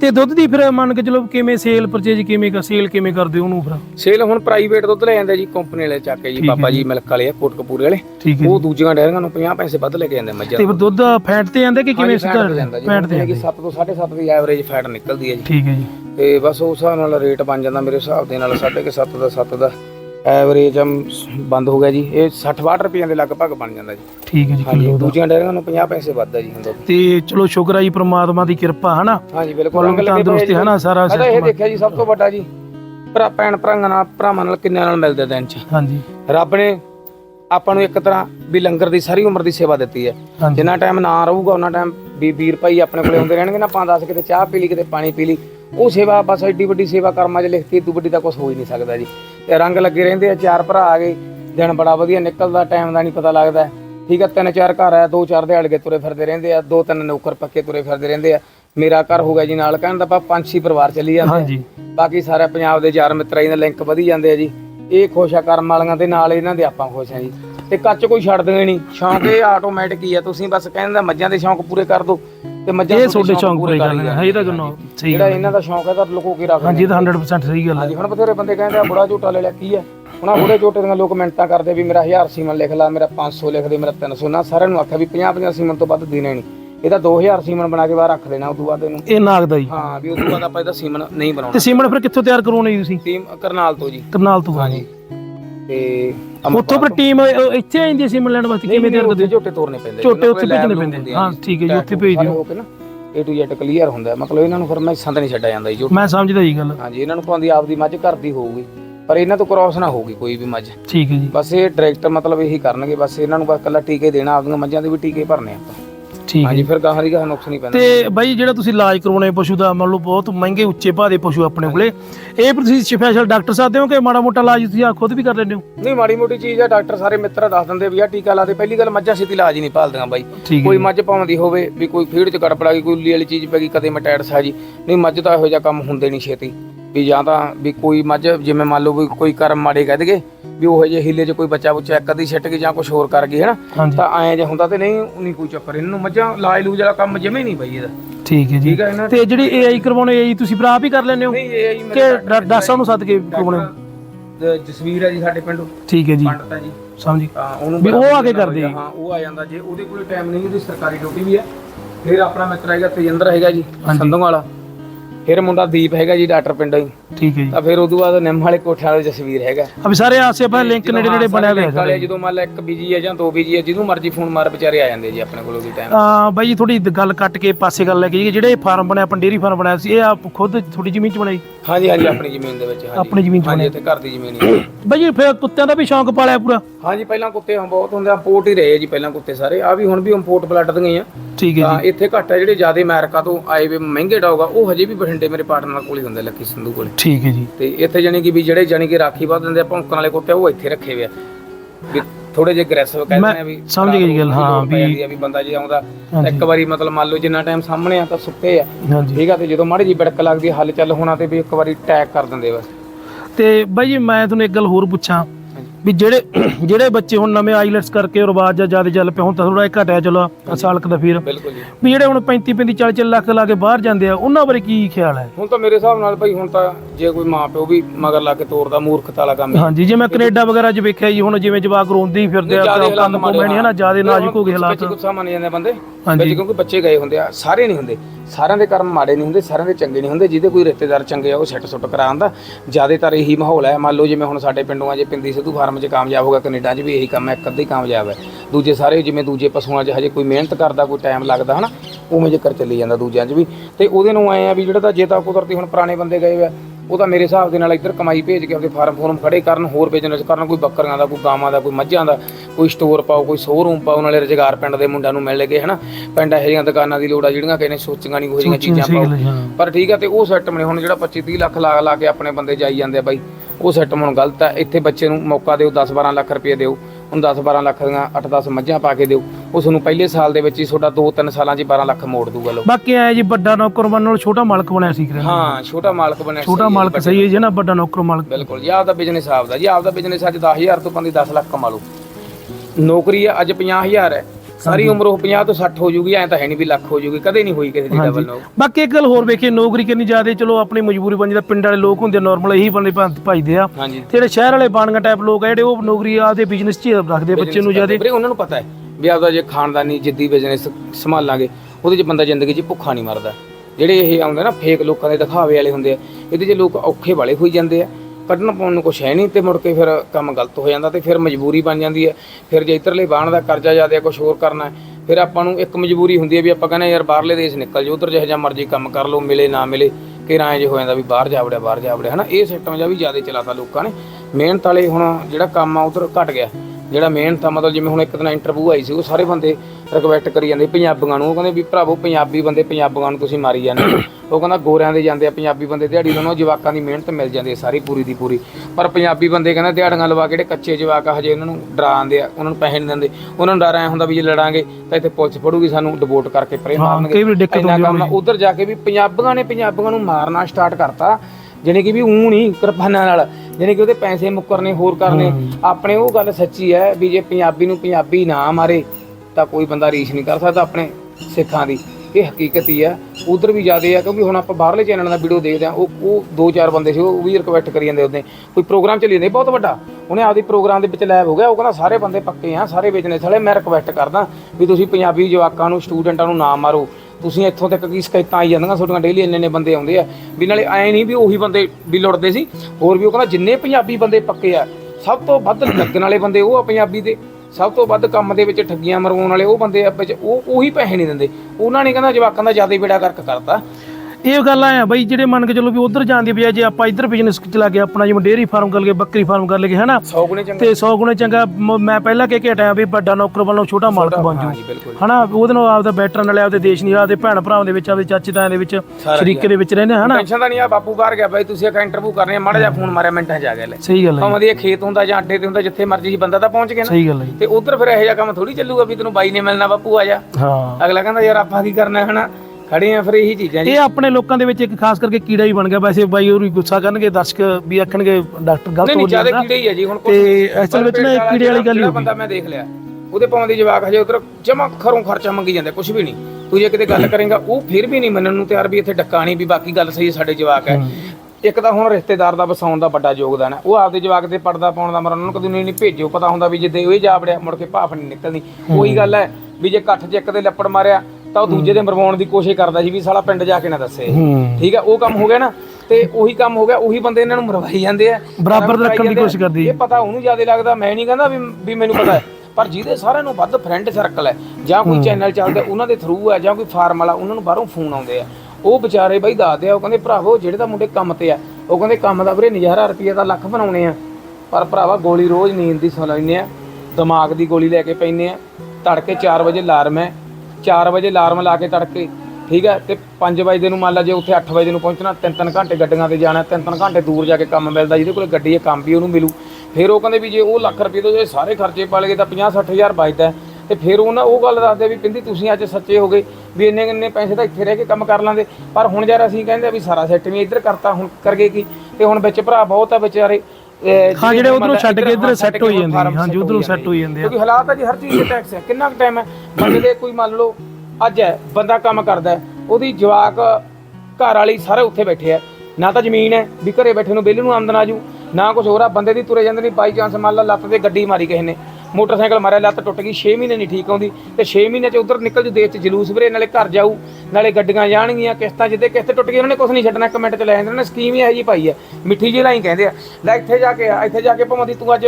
ਤੇ ਦੁੱਧ ਦੀ ਫਿਰ ਮੰਨ ਕੇ ਚਲੋ ਕਿਵੇਂ ਸੇਲ ਪਰਚੇਜ ਕਿਵੇਂ ਕਰ ਸੇਲ ਕਿਵੇਂ ਕਰਦੇ ਉਹਨੂੰ ਫਿਰ? ਸੇਲ ਹੁਣ ਪ੍ਰਾਈਵੇਟ ਦੁੱਧ ਲੈ ਜਾਂਦੇ ਜੀ ਕੰਪਨੀ ਵਾਲੇ ਚੱਕ ਕੇ ਜੀ ਬਾਬਾ ਜੀ ਮਿਲਕ ਵਾਲੇ ਆ ਕੋਟਕਪੂਰੇ ਵਾਲੇ। ਠੀਕ ਹੈ ਉਹ ਦੂਜੀਆਂ ਡੈਰੀਆਂ ਨੂੰ 50 ਪੈਸੇ ਵੱਧ ਲੈ ਕੇ ਜਾਂਦੇ ਮੱਝਾਂ ਤੇ ਫਿਰ ਦੁੱਧ ਫੈਟ ਤੇ ਜਾਂਦੇ ਕਿ ਕਿਵੇਂ ਸਿੱਧਾ ਫੈਟ ਤੇ ਕਿ ਜਾਂਦੇ 7 ਤੋਂ 7.5 ਦੀ ਐਵਰੇਜ ਫੈਟ ਨਿਕਲਦੀ ਹੈ ਜੀ। ਠੀਕ ਹੈ ਜੀ। ਤੇ ਬਸ ਉਸ ਹਿਸਾਬ ਨਾਲ ਰੇਟ ਬਣ ਜਾਂਦਾ ਮੇਰੇ ਹਿਸਾਬ ਦੇ ਨਾਲ 7.5 ਦਾ 7 ਦਾ। ਐਵਰੇਜ ਬੰਦ ਹੋ ਗਿਆ ਜੀ। ਇਹ 60 62 ਰੁਪਈਆਂ ਦੇ ਲਗਭਗ ਬਣ ਜਾਂਦਾ ਜੀ। ਠੀਕ ਹੈ ਜੀ ਹਾਂਜੀ ਕਿਲੋ ਦਾ ਦੂਜੀਆਂ ਡੈਰੀਆਂ ਨੂੰ 50 ਪੈਸੇ ਵੱਧਦਾ ਜੀ ਹੁੰਦਾ ਤੇ। ਚਲੋ ਸ਼ੁਕਰ ਹੈ ਜੀ ਪ੍ਰਮਾਤਮਾ ਦੀ ਕਿਰਪਾ ਹਨਾ? ਹਾਂਜੀ ਬਿਲਕੁਲ। ਲੱਗੇ ਤੰਦਰੁਸਤੀ। ਹੈ ਨਾ ਸਾਰਾ ਮੈਂ ਤਾਂ ਇਹ system। ਦੇਖਿਆ ਜੀ ਸਭ ਤੋਂ ਵੱਡਾ ਜੀ ਭਰਾ ਭੈਣ ਭਰਾਵਾਂ ਨਾਲ ਭਰਾਵਾਂ ਨਾਲ ਕਿੰਨਿਆਂ ਨਾਲ ਮਿਲਦੇ ਦਿਨ ਚ? ਹਾਂਜੀ। ਰੱਬ ਨੇ ਆਪਾਂ ਨੂੰ ਇੱਕ ਤਰ੍ਹਾਂ ਵੀ ਲੰਗਰ ਦੀ ਸਾਰੀ ਉਮਰ ਦੀ ਸੇਵਾ ਦਿੱਤੀ ਹੈ। ਹਾਂਜੀ। ਜਿੰਨਾ ਟਾਈਮ ਨਾ ਰਹੂਗਾ ਉਹਨਾਂ ਟਾਈਮ ਵੀ ਵੀਰ ਭਾਈ ਆਪਣੇ ਕੋਲੇ ਹੁੰਦੇ ਰਹਿਣਗੇ ਨਾ। ਪੰਜ ਦਸ ਕਿਤੇ ਚਾਹ ਪੀ ਲਈ ਕਿਤੇ ਪਾਣੀ ਪੀ ਲਈ। ਉਹ ਸੇਵਾ ਬਸ ਐਡੀ ਵੱਡੀ ਸੇਵਾ ਕਰਮਾਂ 'ਚ ਲਿਖਤੀ ਤੂੰ ਵੱਡੀ ਤਾਂ ਕੁਝ ਹੋ ਹੀ ਨਹੀਂ ਸਕਦਾ ਜੀ। ਤੇ ਰੰਗ ਲੱਗੇ ਰਹਿੰਦੇ ਆ ਚਾਰ ਭਰਾ ਆ ਗਏ। ਦਿਨ ਬੜਾ ਵਧੀਆ ਨਿਕਲਦਾ ਟਾਈਮ ਦਾ ਨਹੀਂ ਪਤਾ ਲੱਗਦਾ। ਠੀਕ ਆ ਤਿੰਨ ਚਾਰ ਘਰ ਆ ਦੋ ਚਾਰ ਦਿਹਾੜਗੇ ਤੁਰੇ ਫਿਰਦੇ ਰਹਿੰਦੇ ਆ ਦੋ ਤਿੰਨ ਨੌਕਰ ਪੱਕੇ ਤੁਰੇ ਫਿਰਦੇ ਰਹਿੰਦੇ ਆ। ਮੇਰਾ ਘਰ ਹੋ ਗਿਆ ਜੀ ਨਾਲ ਕਹਿਣ ਦਾ ਆਪਾਂ ਪੰਜ ਛੇ ਪਰਿਵਾਰ ਚੱਲੀ ਜਾਂਦੇ। ਹਾਂਜੀ। ਬਾਕੀ ਸਾਰੇ ਪੰਜਾਬ ਦੇ ਯਾਰ ਮਿੱਤਰਾਂ ਜੀ ਨਾਲ ਲਿੰਕ ਵਧੀ ਜਾਂਦੇ ਆ ਜੀ। ਇਹ ਖੁਸ਼ ਆ ਕਰਮ ਵਾਲੀਆਂ ਦੇ ਨਾਲ ਇਹਨਾਂ ਦੇ ਆਪਾਂ ਖੁਸ਼ ਆ ਜੀ। ਤੇ ਕੱਚ ਕੋਈ ਛੱਡਦੇ ਨਹੀਂ ਸ਼ੌਂਕ ਇਹ ਆਟੋਮੈਟਿਕ ਹੀ ਆ ਤੁਸੀਂ ਬਸ ਕਹਿੰਦਾ ਮੱਝਾਂ ਦੇ ਸ਼ੌਂਕ ਪੂਰੇ ਕਰ ਦਿਓ ਤੇ ਮੱਝਾਂ ਇਹ ਤੁਹਾਡੇ ਸ਼ੌਂਕ ਪੂਰੇ ਕਰਨੇ ਹੀ ਹੈ ਇਹ ਤਾਂ ਗੱਲ ਸਹੀ ਜਿਹੜਾ ਗੱਲ ਹੈ। ਇਹਨਾਂ ਦਾ ਸ਼ੌਂਕ ਹੈ ਤਾਂ ਲੁਕੋ ਕੇ ਰੱਖਦੇ ਹਾਂਜੀ ਇਹ ਤਾਂ 100% ਸਹੀ ਗੱਲ ਹੈ। ਹਾਂਜੀ ਹੁਣ ਬਥੇਰੇ ਬੰਦੇ ਕਹਿੰਦੇ ਆ ਬੜਾ ਝੋਟਾ ਲੈ ਲਿਆ ਕੀ ਹੈ? ਹੁਣ ਆਹ ਬੁੜੇ ਝੋਟੇ ਦੀਆਂ ਲੋਕ ਮਿੰਟਾਂ ਕਰਦੇ ਵੀ ਮੇਰਾ 1000 ਸੀਮਨ ਲਿਖ ਲਾ ਮੇਰਾ 500 ਲਿਖ ਦੇ ਮੇਰਾ 300 ਨਾ ਸਾਰਿਆਂ ਨੂੰ ਆਖਿਆ ਵੀ 50 50 ਸੀਮਨ ਤੋਂ ਵੱਧ ਦੇਣਾ ਨਹੀਂ। ਇਹਦਾ 2000 ਸੀਮਨ ਬਣਾ ਕੇ ਬਾਹਰ ਰੱਖ ਦੇਣਾ ਉਦੋਂ ਬਾਅਦ ਇਹਨੂੰ। ਇਹ ਨਾਗ ਦਾ ਜੀ। ਹਾਂ ਵੀ ਉਦੋਂ ਬਾਅਦ ਆਪਾਂ ਇਹਦਾ ਸੀਮਨ ਨਹੀਂ ਤੇ ਬਣਾਉਣਾ ਸੀਮਨ ਫਿਰ ਕਿੱਥੋਂ ਤਿਆਰ ਕਰਵਾਉਣੇ ਜੀ ਤੁਸੀਂ? ਟੀਮ ਕਰਨਾਲ ਤੋਂ ਜੀ। ਕਰਨਾਲ ਤੋਂ ਹਾਂਜੀ। ਤੇ ਉੱਥੋਂ ਫਿਰ ਟੀਮ ਇੱਥੇ ਆ ਜਾਂਦੀ ਹੈ ਸੀਮਨ ਲੈਣ ਵਾਸਤੇ ਕਿਵੇਂ ਤਿਆਰ ਕਰਦੇ? ਝੋਟੇ ਤੋਰਨੇ ਪੈਂਦੇ ਝੋਟੇ ਉੱਥੇ ਭੇਜਣੇ ਪੈਂਦੇ ਹਾਂ ਠੀਕ ਹੈ ਜੀ ਉੱਥੇ ਭੇਜ ਦਿਓ। A to Z ਕਲੀਅਰ ਹੁੰਦਾ। ਮਤਲਬ ਇਹਨਾਂ ਨੂੰ ਫਿਰ ਮੈਂ ਸੰਦ ਨਹੀਂ ਛੱਡਿਆ ਜਾਂਦਾ ਜੀ ਝੋਟੇ। ਮੈਂ ਸਮਝਦਾ ਜੀ ਗੱਲ। ਹਾਂਜੀ ਇਹਨਾਂ ਨੂੰ ਭਾਂਦੀ ਆਪਦੀ ਮੱਝ ਘਰ ਦੀ ਹੋਊਗੀ। ਪਰ ਇਹਨਾਂ ਤੋਂ ਕ੍ਰਾਸ ਨਾ ਹੋਊਗੀ ਕੋਈ ਵੀ ਮੱਝ। ਠੀਕ ਹੈ ਜੀ। ਬਸ ਇਹ ਡਾਇਰੈਕਟ ਮਤਲਬ ਇਹੀ ਕਰਨਗੇ ਬਸ ਇਹਨਾਂ ਨੂੰ ਬਸ ਕੱਲਾ ਟੀਕੇ ਦੇਣਾ ਆਪਦੀਆਂ ਮੱਝਾਂ ਦੇ ਵੀ ਟੀਕੇ ਭਰਨੇ ਆਪਾਂ। ਠੀਕ ਹੈ ਹਾਂਜੀ ਫਿਰ ਗਾਹਾਂ ਦੀ ਗਾਹਾਂ ਨੁਕਸ ਨਹੀਂ ਪੈਂਦਾ। ਤੇ ਬਾਈ ਜਿਹੜਾ ਤੁਸੀਂ ਇਲਾਜ ਕਰਾਉਣੇ ਪਸ਼ੂ ਦਾ ਮੰਨ ਲਓ ਬਹੁਤ ਮਹਿੰਗੇ ਉੱਚੇ ਭਾਅ ਦੇ ਪਸ਼ੂ ਆਪਣੇ ਕੋਲੇ ਇਹ ਤੁਸੀਂ ਸਪੈਸ਼ਲ ਡਾਕਟਰ ਸਾਹਿਬ ਦੇ ਹੋ ਕਿ ਮਾੜਾ ਮੋਟਾ ਇਲਾਜ ਤੁਸੀਂ ਆ ਖੁਦ ਵੀ ਕਰ ਲੈਂਦੇ ਹੋ? ਨਹੀਂ ਮਾੜੀ ਮੋਟੀ ਚੀਜ਼ ਆ ਡਾਕਟਰ ਸਾਰੇ ਮਿੱਤਰ ਦੱਸ ਦਿੰਦੇ ਵੀ ਆ ਟੀਕਾ ਲਾ ਦੇ ਪਹਿਲੀ ਗੱਲ ਮੱਝਾਂ ਛੇਤੀ ਇਲਾਜ ਹੀ ਨਹੀਂ ਭਾਲਦੀਆਂ ਬਾਈ। ਕੋਈ ਮੱਝ ਪਾਉਂਦੀ ਹੋਵੇ ਵੀ ਕੋਈ ਫੀਡ 'ਚ ਗੜਬੜ ਆ ਗਈ ਕੋਈ ਉੱਲੀ ਵਾਲੀ ਚੀਜ਼ ਪੈ ਗਈ ਕਦੇ ਮਟੈਟਸ ਆ ਜੀ। ਨਹੀਂ ਮੱਝ ਤਾਂ ਇਹੋ ਜਿਹਾ ਕੰਮ ਹੁੰਦੇ ਨਹੀਂ ਛੇਤੀ ਵੀ ਜਾਂ ਤਾਂ ਵੀ ਕੋਈ ਮੱਝ ਜਿਵੇਂ ਮੰਨ ਲਓ ਵੀ ਕੋਈ ਕਰਮ ਮਾੜੇ ਕਹਿ ਦਗੇ ਵੀ ਉਹੋ ਜਿਹੇ ਹੀਲੇ 'ਚ ਕੋਈ ਬੱਚਾ ਬੁੱਚਾ ਇੱਕ ਅੱਧੀ ਛੱਟ ਗਈ ਜਾਂ ਕੁਝ ਹੋਰ ਕਰ ਗਈ ਹੈ ਨਾ ਹਾਂਜੀ। ਤਾਂ ਐਂ ਜੇ ਹੁੰਦਾ ਤੇ ਨਹੀਂ ਨਹੀਂ ਕੋਈ ਚੱਕਰ ਇਹਨਾਂ ਨੂੰ ਮੱਝਾਂ ਲਾਜ ਲੂਜ ਵਾਲਾ ਕੰਮ ਜਿਵੇਂ ਨਹੀਂ ਬਈ ਇਹਦਾ। ਠੀਕ ਹੈ ਜੀ। ਠੀਕ ਹੈ ਇਹਨਾਂ ਤੇ ਜਿਹੜੀ ਏਆਈ ਕਰਵਾਉਣੇ ਏਆਈ ਤੁਸੀਂ ਭਰਾ ਆਪ ਹੀ ਕਰ ਲੈਂਦੇ ਹੋ? ਨਹੀਂ ਕਿ ਡਾਕਟਰ ਨੂੰ ਸੱਦ ਕੇ ਕਰਵਾਉਣੇ ਜਸਵੀਰ ਹੈ ਜੀ ਸਾਡੇ ਪਿੰਡੋਂ। ਠੀਕ ਹੈ ਜੀ। ਪੰਡਤ ਹੈ ਜੀ। ਸਮਝੀ। ਹਾਂ ਉਹਨੂੰ ਵੀ ਉਹ ਆ ਕੇ ਕਰਦੇ ਹਾਂ ਉਹ ਆ ਜਾਂਦਾ। ਜੇ ਉਹਦੇ ਕੋਲ ਟਾਈਮ ਨਹੀਂ ਉਹਦੀ ਸਰਕਾਰੀ ਡਿਊਟੀ ਵੀ ਹੈ। ਫਿਰ ਆਪਣਾ ਮਿੱਤਰ ਹੈਗਾ ਤੇਜਿੰਦਰ ਹੈਗਾ ਜੀ। ਸੰਧੂ ਵਾਲਾ। ਫਿਰ ਮੁੰਡਾ ਦੀਪ ਹੈਗਾ ਜੀ ਡਾਕਟਰ ਪਿੰਡੋਂ ਹੀ। ਠੀਕ ਹੈ ਜੀ। ਤਾਂ ਫਿਰ ਉਦੋਂ ਬਾਅਦ ਨਿੰਮ ਵਾਲੇ ਕੋਠੇ ਵਾਲੇ ਜਸਵੀਰ ਹੈਗਾ। ਅਭੀ ਸਾਰੇ ਆਸੇ ਪਾਸੇ ਲਿੰਕ ਨੇੜੇ ਨੇੜੇ ਬਣਿਆ ਹੋਇਆ ਸਾਰੇ। ਜਦੋਂ ਮੰਨ ਲਾ ਇੱਕ ਬੀਜੀ ਹੈ ਜਾਂ ਦੋ ਬੀਜੀ ਹੈ ਜਿਹਨੂੰ ਮਰਜ਼ੀ ਫੋਨ ਮਾਰ ਵਿਚਾਰੇ ਆ ਜਾਂਦੇ ਜੀ ਆਪਣੇ ਕੋਲ ਉਹਦੀ ਟਾਈਮ ਆ ਬਾਈ ਜੀ ਥੋੜੀ ਗੱਲ ਕੱਟ ਕੇ ਪਾਸੇ ਗੱਲ ਲੈ ਕੇ ਜੀ ਜਿਹੜੇ ਫਾਰਮ ਬਣਿਆ ਆਪਾਂ ਡੇਰੀ ਫਾਰਮ ਬਣਾਇਆ ਸੀ ਇਹ ਆਪ ਖੁਦ ਥੋੜੀ ਜ਼ਮੀਨ ਚ ਬਣਾਈ? ਹਾਂਜੀ ਹਾਂਜੀ ਆਪਣੀ ਜ਼ਮੀਨ ਦੇ ਵਿੱਚ ਹਾਂਜੀ। ਆਪਣੀ ਜ਼ਮੀਨ ਚ ਹਾਂਜੀ ਇੱਥੇ ਘਰ ਦੀ ਜ਼ਮੀਨ ਹੀ ਹੈ। ਬਾਈ ਜੀ ਫਿਰ ਕੁੱਤਿਆਂ ਦਾ ਵੀ ਸ਼ੌਂਕ ਪਾਲਿਆ ਪੂਰਾ? ਹਾਂਜੀ ਪਹਿਲਾਂ ਕੁੱਤੇ ਹੁਣ ਬਹੁਤ ਹੁੰਦੇ ਆ ਇੰਪੋਰਟ ਹੀ ਰਹੇ ਜੀ ਪਹਿਲਾਂ ਕੁੱਤੇ ਸਾਰੇ। ਆ ਵੀ ਹੁਣ ਵੀ ਇੰਪੋਰਟ ਬਲੱਡ ਦੀਆਂ ਆ। ਠੀਕ ਹੈ ਤਾਂ ਇੱਥੇ ਘੱਟ ਹੈ ਜਿਹੜੇ ਜ਼ਿਆਦਾ ਅਮਰੀਕਾ ਤੋਂ ਆਏ ਵੇ ਮਹਿੰਗੇ ਡੌਗ ਆ ਉਹ ਹਜੇ ਵੀ ਬਠਿੰਡੇ ਮੇਰੇ ਪਾਰਟਨਰ ਕੋਲ ਹੀ ਹੁੰਦੇ ਲੱਕੀ ਸੰਧੂ ਕੋਲੇ। ਠੀਕ ਹੈ ਜੀ। ਤੇ ਇੱਥੇ ਜਾਨੀ ਕਿ ਵੀ ਜਿਹੜੇ ਜਾਨੀ ਕਿ ਰਾਖੀ ਬਾਦ ਦਿੰਦੇ ਆ ਭੌਂਕਣ ਵਾਲੇ ਕੁੱਤੇ ਉਹ ਇੱਥੇ ਰੱਖੇ ਹੋਏ ਆ। ਵੀ ਥੋੜੇ ਜਿਹੇ ਅਗਰੈਸਿਵ ਕਹਿੰਦੇ ਨੇ ਵੀ ਸਮਝ ਜੀ ਗੱਲ, ਹਾਂ, ਵੀ ਵੀ- ਵੀ ਬੰਦਾ ਜੇ ਆਉਂਦਾ। ਇੱਕ ਵਾਰੀ ਮਤਲਬ ਮੰਨ ਲਓ ਜਿੰਨਾ ਟਾਈਮ ਸਾਹਮਣੇ ਆ ਤਾਂ ਸੁੱਤੇ ਆ। ਠੀਕ ਆ ਤੇ ਜਦੋਂ ਮਾੜੀ ਜੀ ਬੜਕ ਲੱਗਦੀ ਆ, ਹੱਲ ਚੱਲ ਹੋਣਾ ਤੇ ਵੀ ਇੱਕ ਵਾਰੀ ਟੈਗ ਕਰ ਦਿੰਦੇ ਬਸ। ਤੇ ਬਾਈ ਜੀ ਮੈਂ ਤੁਹਾਨੂੰ ਇੱਕ ਗੱਲ ਹੋਰ ਪੁੱਛਾਂ। ਵੀ ਜਿਹੜੇ ਜਿਹੜੇ ਬੱਚੇ ਹੁਣ ਨਵੇਂ ਆਈਲੈਟਸ ਕਰਕੇ ਰਿਵਾਜ ਜਾਂ ਜ਼ਿਆਦਾ ਚੱਲ ਪਿਆ ਹੁਣ ਤਾਂ ਥੋੜਾ ਘਟਿਆ ਚਲੋ ਆਹ ਸਾਲ ਕੁ ਦਾ ਫਿਰ। ਬਿਲਕੁਲ ਜੀ। ਵੀ ਜਿਹੜੇ ਹੁਣ 35 35 40 40 ਲੱਖ ਲਾ ਕੇ ਬਾਹਰ ਜਾਂਦੇ ਆ ਉਹਨਾਂ ਬਾਰੇ ਕੀ ਖਿਆਲ ਹੈ? ਹੁਣ ਤਾਂ ਮੇਰੇ ਹਿਸਾਬ ਨਾਲ ਭਾਈ ਹੁਣ ਤਾਂ ਜੇ ਕੋਈ ਮਾਂ ਪਿਓ ਵੀ ਮਗਰ ਲਾ ਕੇ ਤੋਰਦਾ ਮੂਰਖਤਾ ਵਾਲਾ ਕੰਮ ਹੈ। ਹਾਂਜੀ ਜਿਵੇਂ ਕੈਨੇਡਾ ਵਗੈਰਾ 'ਚ ਵੇਖਿਆ ਜੀ ਹੁਣ ਜਿਵੇਂ ਜਵਾਕ ਰੋਂਦੇ ਹੀ ਫਿਰਦੇ ਆ ਕੰਮ ਕੋਮੇ ਨਹੀਂ ਹੈ ਨਾ ਜ਼ਿਆਦਾ ਨਾਜ਼ੁਕ ਹੋ ਗਏ ਹਾਲਾਤ। ਵਿੱਚ ਗੁੱਸਾ ਮੰਨ ਜਾਂਦੇ ਬੰਦੇ। ਹਾਂਜੀ। ਵਿੱਚ ਕਿਉਂਕਿ ਬੱਚੇ ਗਏ ਹੁੰਦੇ ਆ ਸਾਰੇ ਨਹੀਂ ਹੁੰਦੇ। ਸਾਰਿਆਂ ਦੇ ਕਰਮ ਮਾੜੇ ਨਹੀਂ ਹੁੰਦੇ ਸਾਰਿਆਂ ਦੇ ਚੰਗੇ ਨਹੀਂ ਹੁੰਦੇ। ਜਿਹਦੇ ਕੋਈ ਰਿਸ਼ਤੇਦਾਰ ਚੰਗੇ ਆ ਉਹ ਸੈੱਟ ਸੁੱਟ ਕਰਾਉਂਦਾ ਜ਼ਿਆਦਾਤਰ ਇਹੀ ਮਾਹੌਲ ਹੈ। ਮੰਨ ਲਓ ਜਿਵੇਂ ਹੁਣ ਸਾਡੇ ਪਿੰਡੋਂ ਆ ਜੇ ਪਿੰਦੀ ਸਿੱਧੂ ਫਾਰਮ 'ਚ ਕਾਮਯਾਬ ਹੋ ਗਿਆ ਕੈਨੇਡਾ 'ਚ ਵੀ ਇਹੀ ਕੰਮ ਹੈ ਇੱਕ ਅੱਧਾ ਹੀ ਕਾਮਯਾਬ ਹੈ। ਦੂਜੇ ਸਾਰੇ ਜਿਵੇਂ ਦੂਜੇ ਪਸ਼ੂਆਂ 'ਚ ਹਜੇ ਕੋਈ ਮਿਹਨਤ ਕਰਦਾ ਕੋਈ ਟਾਈਮ ਲੱਗਦਾ ਹਨਾ ਉਵੇਂ ਜ਼ਿਕਰ ਚੱਲੀ ਜਾਂਦਾ ਦੂਜਿਆਂ 'ਚ ਵੀ। ਤੇ ਉਹਦੇ ਨੂੰ ਆਏ ਆ ਵੀ ਜਿਹੜਾ ਤਾਂ ਜੇ ਤਾਂ ਕੁਦਰਤੀ ਹੁਣ ਪੁਰਾਣੇ ਬੰਦੇ ਗਏ ਆ ਉਹ ਤਾਂ ਮੇਰੇ ਹਿਸਾਬ ਦੇ ਨਾਲ ਇੱਧਰ ਕਮਾਈ ਭੇਜ ਕੇ ਆਪਦੇ ਫਾਰਮ ਫੋਰਮ ਖੜੇ ਕਰਨ ਹੋਰ ਬਿਜ਼ਨਸ ਕਰਨ ਕੋਈ ਬੱਕਰੀਆਂ ਦਾ ਕੋਈ ਗਾਵਾਂ ਦਾ ਕੋਈ ਮੱਝਾਂ ਦਾ ਕੋਈ ਸਟੋਰ ਪਾਓ ਕੋਈ ਸ਼ੋਰੂਮ ਪਾਓ ਨਾਲੇ ਰੁਜ਼ਗਾਰ ਪਿੰਡ ਦੇ ਮੁੰਡਿਆਂ ਨੂੰ ਮਿਲ ਲਗੇ ਹਨਾ। ਪਿੰਡ ਇਹੋ ਜਿਹੀਆਂ ਦੁਕਾਨਾਂ ਦੀ ਲੋੜ ਆ ਜਿਹੜੀਆਂ ਨੇ ਸੋਚੀਆਂ ਨਹੀਂ ਜਿਹੀਆਂ ਚੀਜ਼ਾਂ ਪਾਓ। ਪਰ ਠੀਕ ਆ ਤੇ ਉਹ ਸੈੱਟ ਬਣੇ ਹੁਣ ਜਿਹੜਾ 25 30 ਲੱਖ ਲਾ ਲਾ ਕੇ ਆਪਣੇ ਬੰਦੇ ਜਾਈ ਜਾਂਦੇ ਆ ਬਾਈ। ਉਹ ਸੈੱਟ ਹੁਣ ਗਲਤ ਆ ਇੱਥੇ ਬੱਚੇ ਨੂੰ ਮੌਕਾ ਦਿਓ 10 12 ਲੱਖ ਰੁਪਏ ਦਿਓ। ਹੁਣ 10 12 ਲੱਖ ਦੀਆਂ 8 10 ਮੱਝਾਂ ਪਾ ਕੇ ਦਿਓ। ਉਸ ਨੂੰ ਪਹਿਲੇ ਸਾਲ ਦੇ ਵਿੱਚ ਹੀ ਤੁਹਾਡਾ 2 3 ਸਾਲਾਂ 'ਚ ਹੀ 12 ਲੱਖ ਮੋੜ ਦੂਗਾ ਲੋ ਬਾਕੀ ਐ ਜੀ ਵੱਡਾ ਨੌਕਰ ਬਣਨ ਨਾਲ ਛੋਟਾ ਮਾਲਕ ਬਣਿਆ ਸੀ ਕਰੇ ਹਾਂ ਛੋਟਾ ਮਾਲਕ ਬਣਿਆ ਛੋਟਾ ਮਾਲਕ ਸਹੀ ਹੈ ਜੀ ਨਾ ਵੱਡਾ ਨੌਕਰ ਮਾਲਕ। ਬਿਲਕੁਲ ਜੀ ਆਪਦਾ ਬਿਜ਼ਨਸ ਆਪਦਾ। ਜੀ ਆਪਦਾ ਬਿਜ਼ਨਸ ਅੱਜ 10000 ਤੋਂ ਪੰਦੀ 10 ਲੱਖ ਕਮਾ ਲਓ। ਨੌਕਰੀ ਆ ਅੱਜ 50000 ਹੈ। ਸਾਰੀ ਉਮਰ ਉਹ 50 ਤੋਂ 60 ਹੋ ਜੂਗੀ ਐ ਤਾਂ ਹੈ ਨਹੀਂ ਵੀ ਲੱਖ ਹੋ ਜੂਗੀ ਕਦੇ ਨਹੀਂ ਹੋਈ ਕਿਸੇ ਦੀ ਡਬਲ ਨੌ ਬਾਕੀ ਇੱਕ ਗੱਲ ਹੋਰ ਵੇਖੀ ਨੌਕਰੀ ਕਿੰਨੀ ਜ਼ਿਆਦਾ ਚਲੋ ਆਪਣੀ ਮਜਬੂਰੀ ਬਣ ਜਾਂਦਾ ਪਿੰਡ ਵਾਲੇ ਲੋਕ ਹੁੰਦੇ ਨਾਰਮਲ ਇਹੀ ਬੰਦੇ ਭਜਦੇ ਆ। ਜਿਹੜੇ ਸ਼ਹਿਰ ਵਾਲੇ ਬਾਣਗਾ ਟਾਈਪ ਲੋਕ ਆ ਜਿਹੜੇ ਉਹ ਨੌਕਰੀ ਆਪਦੇ ਬਿਜ਼ਨਸ 'ਚ ਰੱਖਦੇ ਬੱਚੇ ਨੂੰ ਜ਼ਿਆਦਾ। ਉਹਨਾਂ ਨੂੰ ਪਤਾ ਹੈ ਵੀ ਆਪਦਾ ਜੇ ਖਾਨਦਾਨੀ ਜਿੱਦੀ ਬਿਜ਼ਨਸ ਸੰਭਾਲਾਂਗੇ ਉਹਦੇ 'ਚ ਬੰਦਾ ਜ਼ਿੰਦਗੀ 'ਚ ਭੁੱਖਾ ਨਹੀਂ ਮਰਦਾ। ਜਿਹੜੇ ਇਹ ਆਉਂਦੇ ਨਾ ਫੇਕ ਲੋਕਾਂ ਦੇ ਦਿਖਾਵੇ ਵਾਲੇ ਹੁੰਦੇ ਆ ਇਹਦੇ 'ਚ ਲੋਕ ਔਖੇ ਵਾਲੇ ਹੋਈ ਜਾਂਦੇ ਆ। ਕੱਢਣ ਪਾਉਣ ਨੂੰ ਕੁਛ ਹੈ ਨਹੀਂ ਤੇ ਮੁੜ ਕੇ ਫਿਰ ਕੰਮ ਗਲਤ ਹੋ ਜਾਂਦਾ ਤੇ ਫਿਰ ਮਜਬੂਰੀ ਬਣ ਜਾਂਦੀ ਹੈ। ਫਿਰ ਜੇ ਇੱਧਰਲੇ ਬਾਣ ਦਾ ਕਰਜ਼ਾ ਜ਼ਿਆਦਾ ਹੈ ਕੁਛ ਹੋਰ ਕਰਨਾ ਫਿਰ ਆਪਾਂ ਨੂੰ ਇੱਕ ਮਜਬੂਰੀ ਹੁੰਦੀ ਹੈ ਵੀ ਆਪਾਂ ਕਹਿੰਦੇ ਯਾਰ ਬਾਹਰਲੇ ਦੇਸ਼ ਨਿਕਲ ਜਾਓ, ਉਧਰ ਜਿਹੋ ਜਿਹਾ ਮਰਜ਼ੀ ਕੰਮ ਕਰ ਲਓ, ਮਿਲੇ ਨਾ ਮਿਲੇ ਕਿ ਰਾਏ ਜੇ ਹੋ ਜਾਂਦਾ ਵੀ ਬਾਹਰ ਜਾ ਵੜਿਆ, ਬਾਹਰ ਜਾ ਵੜਿਆ। ਹਨਾ, ਇਹ ਸਿਸਟਮ ਜਿਹਾ ਵੀ ਜ਼ਿਆਦਾ ਚਲਾਤਾ ਲੋਕਾਂ ਨੇ। ਮਿਹਨਤ ਵਾਲੇ ਹੁਣ ਜਿਹੜਾ ਕੰਮ ਆ, ਉਧਰ ਘਟ ਗਿਆ। ਜਿਹੜਾ ਮਿਹਨਤ ਆ, ਮਤਲਬ ਜਿਵੇਂ ਹੁਣ ਇੱਕ ਦਿਨ ਇੰਟਰਵਿਊ ਆਈ ਸੀ, ਉਹ ਸਾਰੇ ਬੰਦੇ ਰਿਕਵੈਸਟ ਕਰੀ ਜਾਂਦੇ ਪੰਜਾਬੀਆਂ ਨੂੰ। ਉਹ ਕਹਿੰਦੇ ਵੀ ਭਰਾਵੋ ਪੰਜਾਬੀ ਬੰਦੇ ਪੰਜਾਬੀਆਂ ਨੂੰ ਤੁਸੀਂ ਮਾਰੀ ਜਾਂਦੇ ਹੋ। ਉਹ ਕਹਿੰਦਾ ਗੋਰਿਆਂ ਦੇ ਜਾਂਦੇ ਆ ਪੰਜਾਬੀ ਬੰਦੇ ਦਿਹਾੜੀ ਲਾਉਣ ਉਹ ਜਵਾਕਾਂ ਦੀ ਮਿਹਨਤ ਮਿਲ ਜਾਂਦੀ ਹੈ ਸਾਰੀ ਪੂਰੀ ਦੀ ਪੂਰੀ। ਪਰ ਪੰਜਾਬੀ ਬੰਦੇ ਕਹਿੰਦਾ ਦਿਹਾੜੀਆਂ ਲਵਾ ਕੇ ਜਿਹੜੇ ਕੱਚੇ ਜਵਾਕ ਆ ਹਜੇ ਉਹਨਾਂ ਨੂੰ ਡਰਾਉਂਦੇ ਆ ਉਹਨਾਂ ਨੂੰ ਪੈਸੇ ਨਹੀਂ ਦਿੰਦੇ। ਉਹਨਾਂ ਨੂੰ ਡਰ ਐ ਹੁੰਦਾ ਵੀ ਜੇ ਲੜਾਂਗੇ ਤਾਂ ਇੱਥੇ ਪੁਲਿਸ ਫੜੂਗੀ ਸਾਨੂੰ ਡਿਵੋਰਟ ਕਰਕੇ ਪਰੇ ਹਾਂ, ਮਾਰਨਗੇ। ਕਈ ਵਾਰੀ ਦਿੱਕਤ ਇੰਨਾ ਕੰਮ ਉਧਰ ਜਾ ਕੇ ਵੀ ਪੰਜਾਬੀਆਂ ਨੇ ਪੰਜਾਬੀਆਂ ਨੂੰ ਮਾਰਨਾ ਸਟਾਰਟ ਕਰਤਾ ਜਾਣੀ ਕਿ ਵੀ ਊਂ ਨਹੀਂ ਕਿਰਪਾਨਾਂ ਨਾਲ। ਜਾਣੀ ਕਿ ਉਹਦੇ ਪੈਸੇ ਮੁੱਕਰਨੇ ਹੋਰ ਕਰਨੇ। ਆਪਣੇ ਉਹ ਗੱਲ ਸੱਚੀ ਹੈ ਵੀ ਜੇ ਪੰਜਾਬੀ ਨੂੰ ਪੰਜਾਬੀ ਨਾ ਮਾਰੇ ਤਾਂ ਕੋਈ ਬੰਦਾ ਰੀਸ ਨਹੀਂ ਕਰ ਸਕਦਾ ਆਪਣੇ ਸਿੱਖਾਂ ਦੀ। ਇਹ ਹਕੀਕਤ ਹੀ ਹੈ ਉਧਰ ਵੀ ਜ਼ਿਆਦੇ ਆ, ਕਿਉਂਕਿ ਹੁਣ ਆਪਾਂ ਬਾਹਰਲੇ ਚੈਨਲ ਦਾ ਵੀਡੀਓ ਦੇਖਦੇ ਆ, ਉਹ ਉਹ ਦੋ ਚਾਰ ਬੰਦੇ ਸੀ, ਉਹ ਵੀ ਰਿਕਵੈਸਟ ਕਰੀ ਜਾਂਦੇ ਉਹਦੇ। ਕੋਈ ਪ੍ਰੋਗਰਾਮ ਚੱਲੀ ਜਾਂਦੇ, ਬਹੁਤ ਵੱਡਾ। ਉਹਨੇ ਆਪਦੀ ਪ੍ਰੋਗਰਾਮ ਦੇ ਵਿੱਚ ਲੈਬ ਹੋ ਗਿਆ, ਉਹ ਕਹਿੰਦਾ ਸਾਰੇ ਬੰਦੇ ਪੱਕੇ ਆ, ਸਾਰੇ ਬਿਜ਼ਨਸ ਵਾਲੇ, ਮੈਂ ਰਿਕਵੈਸਟ ਕਰਦਾ ਵੀ ਤੁਸੀਂ ਪੰਜਾਬੀ ਜਵਾਕਾਂ ਨੂੰ ਸਟੂਡੈਂਟਾਂ ਨੂੰ ਨਾ ਮਾਰੋ। ਤੁਸੀਂ ਇੱਥੋਂ ਤੱਕ ਕੀ ਸ਼ਿਕਾਇਤਾਂ ਆਈ ਜਾਂਦੀਆਂ, ਤੁਹਾਡੀਆਂ ਡੇਲੀ ਇੰਨੇ ਇੰਨੇ ਬੰਦੇ ਆਉਂਦੇ ਆ। ਵੀ ਨਾਲੇ ਐ ਨਹੀਂ ਵੀ ਉਹੀ ਬੰਦੇ ਵੀ ਲੁੱਟਦੇ ਸੀ, ਹੋਰ ਵੀ ਉਹ ਕਹਿੰਦਾ ਜਿੰਨੇ ਪੰਜਾਬੀ ਬੰਦੇ ਪੱਕੇ ਆ, ਸਭ ਤੋਂ ਵੱਧ ਲੱਗਣ ਵਾਲੇ ਬੰਦੇ ਉਹ ਆ ਪੰਜਾਬੀ ਦੇ। ਸਭ ਤੋਂ ਵੱਧ ਕੰਮ ਦੇ ਵਿੱਚ ਠੱਗੀਆਂ ਮਰਵਾਉਣ ਵਾਲੇ ਉਹ ਬੰਦੇ ਆ ਵਿੱਚ, ਉਹ ਉਹੀ ਪੈਸੇ ਨਹੀਂ ਦਿੰਦੇ। ਉਹਨਾਂ ਨੇ ਕਹਿੰਦਾ, ਜਵਾਕਾਂ ਦਾ ਜ਼ਿਆਦਾ ਬੇੜਾ ਕਰਕ ਕਰਤਾ। ਇਹ ਗੱਲ ਆਇਆ ਬਈ ਜਿਹੜੇ ਮੰਨ ਕੇ ਚੱਲੋ ਵੀ ਉਧਰ ਜਾਣ ਦੀ ਬਜਾਏ ਜੇ ਆਪਾਂ ਇੱਧਰ ਬਿਜ਼ਨਸ ਚਲਾ ਕੇ ਆਪਣਾ ਜਿਵੇਂ ਡੇਅਰੀ ਫਾਰਮ ਕਰ ਲਈਏ ਬੱਕਰੀ ਫਾਰਮ ਕਰ ਲਈਏ ਹਨਾ? 100 ਗੁਣੇ ਚੰਗਾ। ਤੇ 100 ਗੁਣੇ ਚੰਗਾ ਮ- ਮੈਂ ਪਹਿਲਾਂ ਕਹਿ ਕੇ ਹਟਿਆ ਵੀ ਵੱਡਾ ਨੌਕਰ ਵੱਲੋਂ ਛੋਟਾ ਮਾਲਕ ਬਣ ਹਾਂ ਜਾਊ ਜੀ ਬਿਲਕੁਲ। ਹਨਾ ਉਹਦੇ ਨਾਲ ਆਪਦਾ ਬੈਟਰ ਨਾਲ ਆਪਦੇ ਦੇਸ਼ ਨਹੀਂ ਆਪਦੇ ਭੈਣ ਭਰਾਵਾਂ ਦੇ ਵਿੱਚ ਆਪਦੇ ਚਾਚੇ ਤਾਇਆਂ ਦੇ ਵਿੱਚ ਸ਼ਰੀਕੇ ਦੇ ਵਿੱਚ ਰਹਿੰਦੇ ਆ, ਹਨਾ? ਟੈਨਸ਼ਨ ਤਾਂ ਨਹੀਂ ਆ ਬਾਪੂ ਬਾਹਰ ਗਿਆ ਬਾਈ ਤੁਸੀਂ ਇੱਕ ਇੰਟਰਵਿਊ ਕਰਨੀ ਆ ਮਾੜਾ ਜਿਹਾ ਫੋਨ ਮਾਰਿਆ ਮਿੰਟਾਂ 'ਚ ਆ ਗਿਆ ਲੈ। ਸਹੀ ਗੱਲ ਹੈ ਭਾਵੇਂ ਦੀ ਖੇਤ ਹੁੰਦਾ ਜਾਂ ਅੱਡੇ ਤੇ ਹੁੰਦਾ ਜਿੱਥੇ ਮਰਜ਼ੀ ਬੰਦਾ ਤਾਂ ਪਹੁੰਚ ਗਿਆ ਨਾ। ਸਹੀ ਗੱਲ ਹੈ ਜੀ। ਤੇ ਉਧਰ ਫਿਰ ਇਹੋ ਜਿਹਾ ਕੰਮ ਥੋੜੀ ਚੱਲੂਗਾ ਵੀ ਤੈਨੂੰ ਬਾਈ ਨੇ ਮਿਲਣਾ ਬਾਪੂ ਆ ਜਾ। ਹਾਂ। ਅਗਲਾ ਕਹਿੰਦਾ ਯਾਰ ਆਪਾਂ ਕੀ ਕਰਨਾ ਹੈ ਹਨਾ? ਖੜੇ ਆ ਫਿਰ ਇਹੀ ਚੀਜ਼ਾਂ ਜੀ। ਇਹ ਆਪਣੇ ਲੋਕਾਂ ਦੇ ਵਿੱਚ ਇੱਕ ਖਾਸ ਕਰਕੇ ਕੀੜਾ ਹੀ ਬਣ ਗਿਆ। ਵੈਸੇ ਬਾਈ ਵੀ ਗੁੱਸਾ ਕਰਨਗੇ ਦਰਸ਼ਕ ਵੀ ਆਖਣਗੇ ਡਾਕਟਰ ਗਲਤ ਹੋ ਨਹੀਂ ਜ਼ਿਆਦਾ ਜਾਂਦਾ। ਕੀੜੇ ਹੀ ਆ ਜੀ ਹੁਣ ਤੇ ਅਸਲ ਵਿੱਚ ਨਾ ਕੀੜੇ ਵਾਲੀ ਗੱਲ ਹੀ ਹੋ ਗਈ। ਬੰਦਾ ਮੈਂ ਦੇਖ ਲਿਆ ਉਹਦੇ ਪਾਉਣ ਦੀ ਜਵਾਕ ਹਜੇ ਉਧਰ ਜਮਾ ਖਰੋਂ ਖਰਚਾ ਮੰਗੀ ਜਾਂਦੇ ਕੁਝ ਵੀ ਨਹੀਂ। ਤੂੰ ਜੇ ਕਿਤੇ ਗੱਲ ਕਰੇਗਾ ਉਹ ਫਿਰ ਵੀ ਨਹੀਂ ਮੰਨਣ ਨੂੰ ਤਿਆਰ ਵੀ ਇੱਥੇ ਡੱਕਾ ਨਹੀਂ ਵੀ ਬਾਕੀ ਗੱਲ ਸਹੀ ਸਾਡੇ ਜਵਾਕ ਹੈ। ਇੱਕ ਤਾਂ ਹੁਣ ਰਿਸ਼ਤੇਦਾਰ ਦਾ ਵਸਾਉਣ ਦਾ ਵੱਡਾ ਯੋਗਦਾਨ ਹੈ। ਉਹ ਆਪਦੇ ਜਵਾਕ ਤੇ ਪਰਦਾ ਪਾਉਣ ਦਾ ਮਰਨ ਉਹਨਾਂ ਨੂੰ ਕਦੇ ਨਹੀਂ ਭੇਜਿਓ। ਪਤਾ ਹੁੰਦਾ ਵੀ ਜਿੱਦੇ ਉਹ ਜਾ ਵੜਿਆ ਮੁੜ ਕੇ ਭਾਫ ਨਹੀਂ ਨਿਕਲਣੀ। ਉਹੀ ਗੱਲ ਹੈ ਵੀ ਜੇ ਇਕੱਠ 'ਚ ਇੱਕ ਦੇ ਲੱਪੜ ਮਾਰਿਆ ਤਾਂ ਉਹ ਦੂਜੇ ਦੇ ਮਰਵਾਉਣ ਦੀ ਕੋਸ਼ਿਸ਼ ਕਰਦਾ ਸੀ ਵੀ ਸਾਲਾ ਪਿੰਡ ਜਾ ਕੇ ਨਾ ਦੱਸੇ। ਠੀਕ ਹੈ ਉਹ ਕੰਮ ਹੋ ਗਿਆ ਨਾ ਤੇ ਉਹੀ ਕੰਮ ਹੋ ਗਿਆ ਉਹੀ ਬੰਦੇ ਇਹਨਾਂ ਨੂੰ ਮਰਵਾਈ ਜਾਂਦੇ ਆ। ਬਰਾਬਰ ਰੱਖਣ ਦੀ। ਕੋਸ਼ਿਸ਼ ਕਰਦੀ। ਇਹ ਪਤਾ ਉਹਨੂੰ ਜ਼ਿਆਦਾ ਲੱਗਦਾ ਮੈਂ ਨਹੀਂ ਕਹਿੰਦਾ ਵੀ ਵੀ ਮੈਨੂੰ ਪਤਾ ਹੈ ਪਰ ਜਿਹਦੇ ਸਾਰਿਆਂ ਨੂੰ ਵੱਧ ਫਰੈਂਡ ਸਰਕਲ ਹੈ ਜਾਂ ਕੋਈ ਚੈਨਲ ਚੱਲਦਾ ਉਹਨਾਂ ਦੇ ਥਰੂ ਹੈ ਜਾਂ ਕੋਈ ਫਾਰਮ ਵਾਲਾ ਉਹਨਾਂ ਨੂੰ ਬਾਹਰੋਂ ਫੋਨ ਆਉਂਦੇ ਆ। ਉਹ ਵਿਚਾਰੇ ਬਈ ਦੱਸਦੇ ਆ ਉਹ ਕਹਿੰਦੇ ਭਰਾਵੋ ਜਿਹੜੇ ਤਾਂ ਮੁੰਡੇ ਕੰਮ ਤੇ ਆ ਉਹ ਕਹਿੰਦੇ ਕੰਮ ਦਾ ਵੀਰੇ ਨਜ਼ਾਰਾ ਰੁਪਈਆ ਦਾ ਲੱਖ ਬਣਾਉਣੇ ਆ। ਪਰ ਭਰਾਵਾ ਗੋਲੀ ਰੋਜ਼ ਨੀਂਦ ਦੀ ਸੁਣ ਲੈਂਦੇ ਆ ਦਿਮਾਗ ਦੀ ਗੋਲੀ ਲੈ ਕੇ ਪੈਂਦੇ ਆ। ਤੜਕੇ 4 ਵਜੇ ਅਲਾਰਮ ਹੈ 4 ਵਜੇ ਅਲਾਰਮ ਲਾ ਕੇ ਤੜਕੇ, ਠੀਕ ਹੈ, ਤੇ 5 ਵਜੇ ਨੂੰ ਮੰਨ ਲਾ ਜੇ ਉੱਥੇ 8 ਵਜੇ ਨੂੰ ਪਹੁੰਚਣਾ, ਤਿੰਨ ਤਿੰਨ ਘੰਟੇ ਗੱਡੀਆਂ ਤੇ ਜਾਣਾ, ਤਿੰਨ ਤਿੰਨ ਘੰਟੇ ਦੂਰ ਜਾ ਕੇ ਕੰਮ ਮਿਲਦਾ, ਜਿਹਦੇ ਕੋਲ ਗੱਡੀ ਹੈ ਕੰਮ ਵੀ ਉਹਨੂੰ ਮਿਲੂ। ਫਿਰ ਉਹ ਕਹਿੰਦੇ ਵੀ ਜੇ ਉਹ ਲੱਖ ਰੁਪਏ ਤੋਂ ਜੇ ਸਾਰੇ ਖਰਚੇ ਪਾ ਲਏ, ਤਾਂ 50 60000 ਬਚਦਾ ਹੈ। ਤੇ ਫਿਰ ਉਹਨਾਂ ਉਹ ਗੱਲ ਦੱਸਦੇ ਵੀ ਪਿੰਦੀ ਤੁਸੀਂ ਅੱਜ ਸੱਚੇ ਹੋ ਗਏ, ਵੀ ਇੰਨੇ ਇੰਨੇ ਪੈਸੇ ਤਾਂ ਇੱਥੇ ਰਹਿ ਕੇ ਕੰਮ ਕਰ ਲਾਂਦੇ। ਪਰ ਹੁਣ ਯਾਰ ਅਸੀਂ ਕਹਿੰਦੇ ਵੀ ਸਾਰਾ ਸੈੱਟ ਵੀ ਇੱਧਰ ਕਰਤਾ, ਹੁਣ ਕਰਗੇ ਕੀ? ਤੇ ਹੁਣ ਵਿੱਚ ਭਰਾ ਬਹੁਤ ਆ ਵਿਚਾਰੇ। ਹਾਂ ਜਿਹੜੇ ਉਧਰੋਂ ਛੱਡ ਕੇ ਇੱਧਰ ਸੈੱਟ ਛੱਡ ਹੋ ਕੇ ਜਾਂਦੇ ਫਾਰਮ ਹਾਂ ਜੀ set ਉਧਰੋਂ ਸੈੱਟ ਹੋ ਜਾਂਦੇ ਆ। ਕਿਉਂਕਿ ਹਾਲਾਤ ਹੈ ਜੀ ਹਰ ਚੀਜ਼ ਦੇ ਟੈਕਸ ਹੈ। ਕਿੰਨਾ ਕੁ ਟਾਈਮ ਹੈ? ਬੰਦੇ ਦੇ ਕੋਈ ਮੰਨ ਲਓ ਅੱਜ ਹੈ ਬੰਦਾ ਕੰਮ ਕਰਦਾ ਹੈ ਉਹਦੀ ਜਵਾਕ ਘਰ ਵਾਲੀ ਸਾਰੇ ਉੱਥੇ ਬੈਠੇ ਆ। ਨਾ ਤਾਂ ਜ਼ਮੀਨ ਹੈ ਵੀ ਘਰੇ ਬੈਠੇ ਨੂੰ ਬਿੱਲ ਨੂੰ ਆਮਦਨ ਆਜੂ ਨਾ ਕੁਝ ਹੋਰ ਆ ਬੰਦੇ ਦੀ ਤੁਰੇ ਜਾਂਦੇ ਨਹੀਂ ਬਾਈ ਚਾਂਸ ਮੰਨ ਲਾ ਲੱਤ ਤੇ ਗੱਡੀ ਮਾਰੀ ਕਿਸੇ ਨੇ। ਮੋਟਰਸਾਈਕਲ ਮਾਰਿਆ ਲੱਤ ਟੁੱਟ ਗਈ 6 ਮਹੀਨੇ ਨਹੀਂ ਠੀਕ ਆਉਂਦੀ ਤੇ 6 ਮਹੀਨੇ ਚ ਉਧਰ ਨਿਕਲ ਜੂ ਦੇਸ਼ ਚ ਜਲੂਸ ਵੀਰੇ ਨਾਲੇ ਘਰ ਜਾਊ ਨਾਲੇ ਗੱਡੀਆਂ ਜਾਣਗੀਆਂ ਕਿਸ਼ਤਾਂ ਜਿੱਦੇ ਕਿਸ਼ਤ ਟੁੱਟ ਗਈ ਉਹਨਾਂ ਨੇ ਕੁਝ ਨਹੀਂ ਛੱਡਣਾ ਇੱਕ ਮਿੰਟ ਚ ਲੈ ਜਾਂਦੇ ਨੇ ਸਕੀਮ ਹੀ ਇਹ ਜੀ ਪਾਈ ਹੈ ਮਿੱਠੀ ਜਿਹੀ ਲਾਈ ਕਹਿੰਦੇ ਆ ਲੈ ਇੱਥੇ ਜਾ ਕੇ ਆ, ਇੱਥੇ ਜਾ ਕੇ ਭਵਾਂ ਦੀ ਤੂੰ ਅੱਜ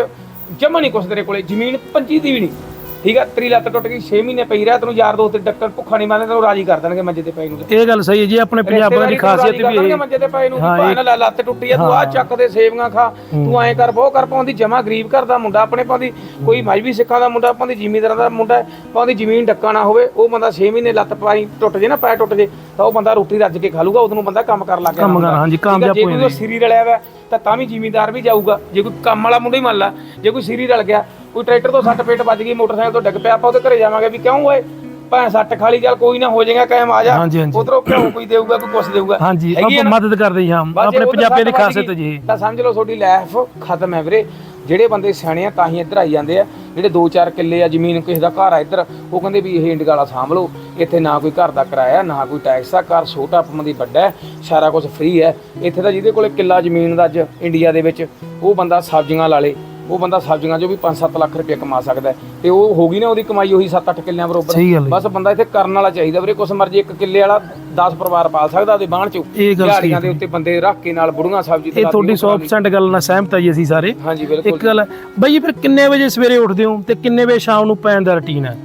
ਜਮਾ ਨਹੀਂ ਕੁਛ ਤੇਰੇ ਕੋਲੇ ਜ਼ਮੀਨ ਪੰਜੀ ਦੀ ਵੀ ਨਹੀਂ। ਠੀਕ ਆ ਤੇਰੀ ਲੱਤ ਟੁੱਟ ਗਈ 6 ਮਹੀਨੇ ਪਈ ਰਿਹਾ ਤੈਨੂੰ ਯਾਰ ਦੋਸਤ ਡੱਕਰ ਭੁੱਖਾ ਨਹੀਂ ਮਾਰਦੇ ਤੈਨੂੰ ਰਾਜੀ ਕਰ ਦੇਣਗੇ ਮੰਜੇ ਤੇ ਪਏ ਨੂੰ ਇਹ ਗੱਲ ਸਹੀ ਹੈ ਜੀ ਆਪਣੇ ਪੰਜਾਬਾਂ ਦੀ ਖਾਸੀਅਤ ਵੀ ਇਹ। ਮੰਜੇ ਤੇ ਪਏ ਨੂੰ ਹਾਂ, ਨਾਲ ਲੱਤ ਟੁੱਟੀ ਆ ਤੂੰ ਆ ਚੱਕ ਦੇ ਸੇਵੀਆਂ ਖਾ ਤੂੰ ਐਂ ਕਰ ਬਹੁ ਕਰ ਪਾਉਂਦੀ ਜਮਾ ਗਰੀਬ ਘਰ ਦਾ ਮੁੰਡਾ ਆਪਣੇ ਪਾਉਂਦੀ ਕੋਈ ਮਜਬੀ ਸਿੱਖਾਂ ਦਾ ਮੁੰਡਾ ਪਾਉਂਦੀ ਜ਼ਿਮੀਂਦਾਰਾਂ ਦਾ ਮੁੰਡਾ ਪਾਉਂਦੀ ਜ਼ਮੀਨ ਡੱਕਾ ਨਾ ਹੋਵੇ ਉਹ ਬੰਦਾ 6 ਮਹੀਨੇ ਲੱਤ ਪਾਈ ਟੁੱਟ ਜੇ ਨਾ ਪੈ ਟੁੱਟ ਜੇ ਤਾਂ ਉਹ ਬੰਦਾ ਰੋਟੀ ਰੱਜ ਕੇ ਖਾ ਲੂਗਾ ਉਦੋਂ ਬੰਦਾ ਕੰਮ ਕਰਨ ਲੱਗ ਕੰਮ ਜਾਂਦਾ ਕਰ ਹਾਂਜੀ ਕਾਮਯਾਬ ਜੇ ਹੋ ਕੋਈ ਉਹ ਜਾਂਦੇ। ਸਿਰੀ ਰਲਿਆ ਵਾ ਤਾਂ ਤਾਂ ਵੀ ਜ਼ਿਮੀਂਦਾਰ ਵੀ ਜਾਊਗਾ ਜੇ ਕੋਈ ਕੰਮ ਵਾਲਾ ਮੁੰਡਾ ਹੀ ਮੰਨ ਲਾ ਜੇ ਕੋਈ ਸਿਰੀ ਰਲ ਗਿਆ ਕੋਈ ਟਰੈਕਟਰ ਤੋਂ ਸੱਟ ਪੇਟ ਵੱਜ ਗਈ ਮੋਟਰਸਾਈਕਲ ਤੋਂ ਡਿੱਗ ਪਿਆ ਆਪਾਂ ਉਹਦੇ ਘਰੇ ਜਾਵਾਂਗੇ ਵੀ ਕਿਉਂ ਓਏ? ਭਾਂ ਸੱਟ ਖਾਲੀ ਚੱਲ ਕੋਈ ਨਾ ਹੋ ਜਾਏਗਾ ਕਾਇਮ ਆ ਜਾ। ਹਾਂਜੀ, ਹਾਂਜੀ। ਉਧਰੋਂ ਘਿਓ ਕੋਈ ਦੇਊਗਾ ਕੋਈ ਕੁਛ ਦੇਊਗਾ। ਹਾਂਜੀ ਹੈਗੀ ਆ ਆਪਾਂ ਨਾ? ਮਦਦ ਕਰਦੇ ਜੀ ਹਾਂ। ਬਸ ਜੇ ਆਪਣੇ ਪੰਜਾਬੀਆਂ ਦੀ ਸੱਟ ਵੱਜ ਖਾਸੀਅਤ ਜੀ। ਤਾਂ ਸਮਝ ਲਓ ਤੁਹਾਡੀ ਲਾਈਫ ਖਤਮ ਹੈ ਵੀਰੇ। ਜਿਹੜੇ ਬੰਦੇ ਸਿਆਣੇ ਆ ਤਾਂ ਹੀ ਇੱਧਰ ਆਈ ਜਾਂਦੇ ਆ। ਜਿਹੜੇ 2-4 ਕਿੱਲੇ ਆ ਜ਼ਮੀਨ ਕਿਸੇ ਦਾ ਘਰ ਆ ਇੱਧਰ ਉਹ ਕਹਿੰਦੇ ਵੀ ਇਹ ਇੰਡਗਾਲਾ ਸਾਂਭ ਲਓ ਇੱਥੇ ਨਾ ਕੋਈ ਘਰ ਦਾ ਕਿਰਾਇਆ ਨਾ ਕੋਈ ਟੈਕਸ ਆ ਘਰ ਛੋਟਾ ਪਮਦੀ ਵੱਡਾ ਹੈ ਸਾਰਾ ਕੁਝ ਫ੍ਰੀ ਹੈ। ਇੱਥੇ ਤਾਂ ਜਿਹਦੇ ਕੋਲੇ ਕਿੱਲਾ ਜ਼ਮੀਨ ਦਾ ਅੱਜ ਇੰਡੀਆ ਦੇ ਵਿੱਚ ਉਹ ਬੰਦਾ ਸਬਜ਼ੀਆਂ ਲਾ ਲੇ। ਉਹ ਬੰਦਾ ਸਬਜ਼ੀਆਂ 'ਚੋਂ ਵੀ 5-7 ਲੱਖ ਰੁਪਏ ਕਮਾ ਸਕਦਾ ਹੈ। ਤੇ ਉਹ ਹੋ ਗਈ ਨਾ ਉਹਦੀ ਕਮਾਈ ਉਹੀ 7-8 ਕਿੱਲਿਆਂ ਬਰੋਬਰ। ਸਹੀ ਗੱਲ ਹੈ। ਬਸ ਬੰਦਾ ਇੱਥੇ ਕਰਨ ਵਾਲਾ ਚਾਹੀਦਾ ਵੀਰੇ ਕੁਛ ਮਰਜ਼ੀ ਇੱਕ ਕਿੱਲੇ ਵਾਲਾ 10 ਪਰਿਵਾਰ ਪਾਲ ਸਕਦਾ ਉਹਦੇ ਬਾਣ 'ਚ। ਇਹ ਗੱਲ ਸਹੀ ਦਿਹਾੜੀਆਂ ਦੇ ਉੱਤੇ ਬੰਦੇ ਰੱਖ ਕੇ ਨਾਲ ਬੁੜੀਆਂ ਸਬਜ਼ੀ ਇਹ ਤੁਹਾਡੀ 100% ਗੱਲ ਨਾਲ ਸਹਿਮਤ ਆ ਜੀ ਅਸੀਂ ਸਾਰੇ। ਹਾਂਜੀ ਬਿਲਕੁਲ ਇੱਕ ਗੱਲ ਹੈ, ਬਾਈ ਜੀ ਫਿਰ ਕਿੰਨੇ ਵਜੇ ਸਵੇਰੇ ਉੱਠਦੇ ਹੋ ਤੇ ਕਿੰਨੇ ਵਜੇ ਸ਼ਾਮ ਨੂੰ ਪੈਣ ਦਾ ਰੁਟੀਨ ਹੈ?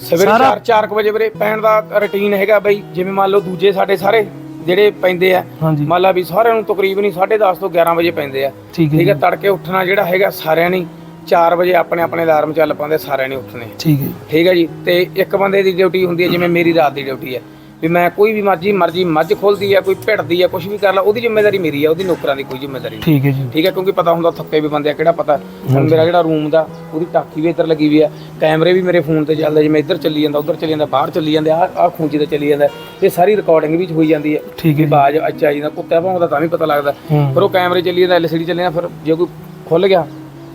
ਸਵੇਰੇ ਸਾਰਾ- 4-4 ਵਜੇ ਵੀਰੇ ਪੈਣ ਦਾ ਰੁਟੀਨ ਹੈਗਾ ਬਈ ਜਿਵੇਂ ਮੰਨ ਲਓ ਦੂਜੇ ਸਾਡੇ ਸਾਰੇ ਜਿਹੜੇ ਪੈਂਦੇ ਆ ਹਾਂਜੀ। ਮੰਨ ਲਾ ਵੀ ਸਾਰਿਆਂ ਨੂੰ ਤਕਰੀਬਨ ਹੀ 10:30 ਤੋਂ 11 ਵਜੇ ਪੈਂਦੇ ਆ। ਠੀਕ ਹੈ ਠੀਕ ਜੀ। ਹੈ ਤੜਕੇ ਉੱਠਣਾ ਜਿਹੜਾ ਹੈਗਾ ਸਾਰਿਆਂ ਨੇ 4 ਵਜੇ ਆਪਣੇ ਆਪਣੇ ਅਲਾਰਮ ਚੱਲ ਪਾਉਂਦੇ ਸਾਰਿਆਂ ਨੇ ਉੱਠਣੇ। ਠੀਕ ਹੈ ਠੀਕ ਹੈ ਜੀ ਤੇ ਇੱਕ ਬੰਦੇ ਦੀ ਡਿਊਟੀ ਹੁੰਦੀ ਹੈ ਜਿਵੇਂ ਮੇਰੀ ਰਾਤ ਦੀ ਡਿਊਟੀ ਹੈ। ਵੀ ਮੈਂ ਕੋਈ ਵੀ ਮਰਜ਼ੀ ਮਰਜ਼ੀ ਮੱਝ ਖੋਲਦੀ ਹੈ ਕੋਈ ਭਿੜਦੀ ਹੈ ਕੁਝ ਵੀ ਕਰ ਲਾ ਉਹਦੀ ਜ਼ਿੰਮੇਵਾਰੀ ਮੇਰੀ ਹੈ ਉਹਦੀ ਨੌਕਰਾਂ ਦੀ ਕੋਈ ਜ਼ਿੰਮੇਵਾਰੀ ਨਹੀਂ। ਠੀਕ ਹੈ ਜੀ। ਠੀਕ ਹੈ ਕਿਉਂਕਿ ਪਤਾ ਹੁੰਦਾ ਥੱਕੇ ਵੀ ਬੰਦੇ ਆ ਕਿਹੜਾ ਪਤਾ। ਹੁਣ ਮੇਰਾ ਜਿਹੜਾ ਰੂਮ ਦਾ ਉਹਦੀ ਟਾਕੀ ਵੀ ਇੱਧਰ ਲੱਗੀ ਵੀ ਆ ਕੈਮਰੇ ਵੀ ਮੇਰੇ ਫੋਨ ਤੇ ਚੱਲਦੇ ਜਿਵੇਂ ਇੱਧਰ ਚੱਲੀ ਜਾਂਦਾ ਉੱਧਰ ਚੱਲੀ ਜਾਂਦਾ ਬਾਹਰ ਚੱਲੀ ਜਾਂਦਾ ਆ ਆ ਖੂੰਜੀ ਤੇ ਚੱਲੀ ਜਾਂਦਾ ਤੇ ਸਾਰੀ ਰਿਕਾਰਡਿੰਗ ਵੀ ਹੋਈ ਜਾਂਦੀ ਹੈ ਠੀਕ ਹੈ ਬਾਜ ਅੱਛਾ ਜੀ ਦਾ ਕੁੱਤਾ ਭੌਂਕਦਾ ਤਾਂ ਵੀ ਪਤਾ ਲੱਗਦਾ। ਫਿਰ ਉਹ ਕੈਮਰੇ ਚੱਲੀ ਜਾਂਦਾ ਐਲਸੀਡੀ ਚੱਲੀ ਜਾਂਦਾ ਫਿਰ ਜੇ ਕੋਈ ਖੁੱਲ ਗਿਆ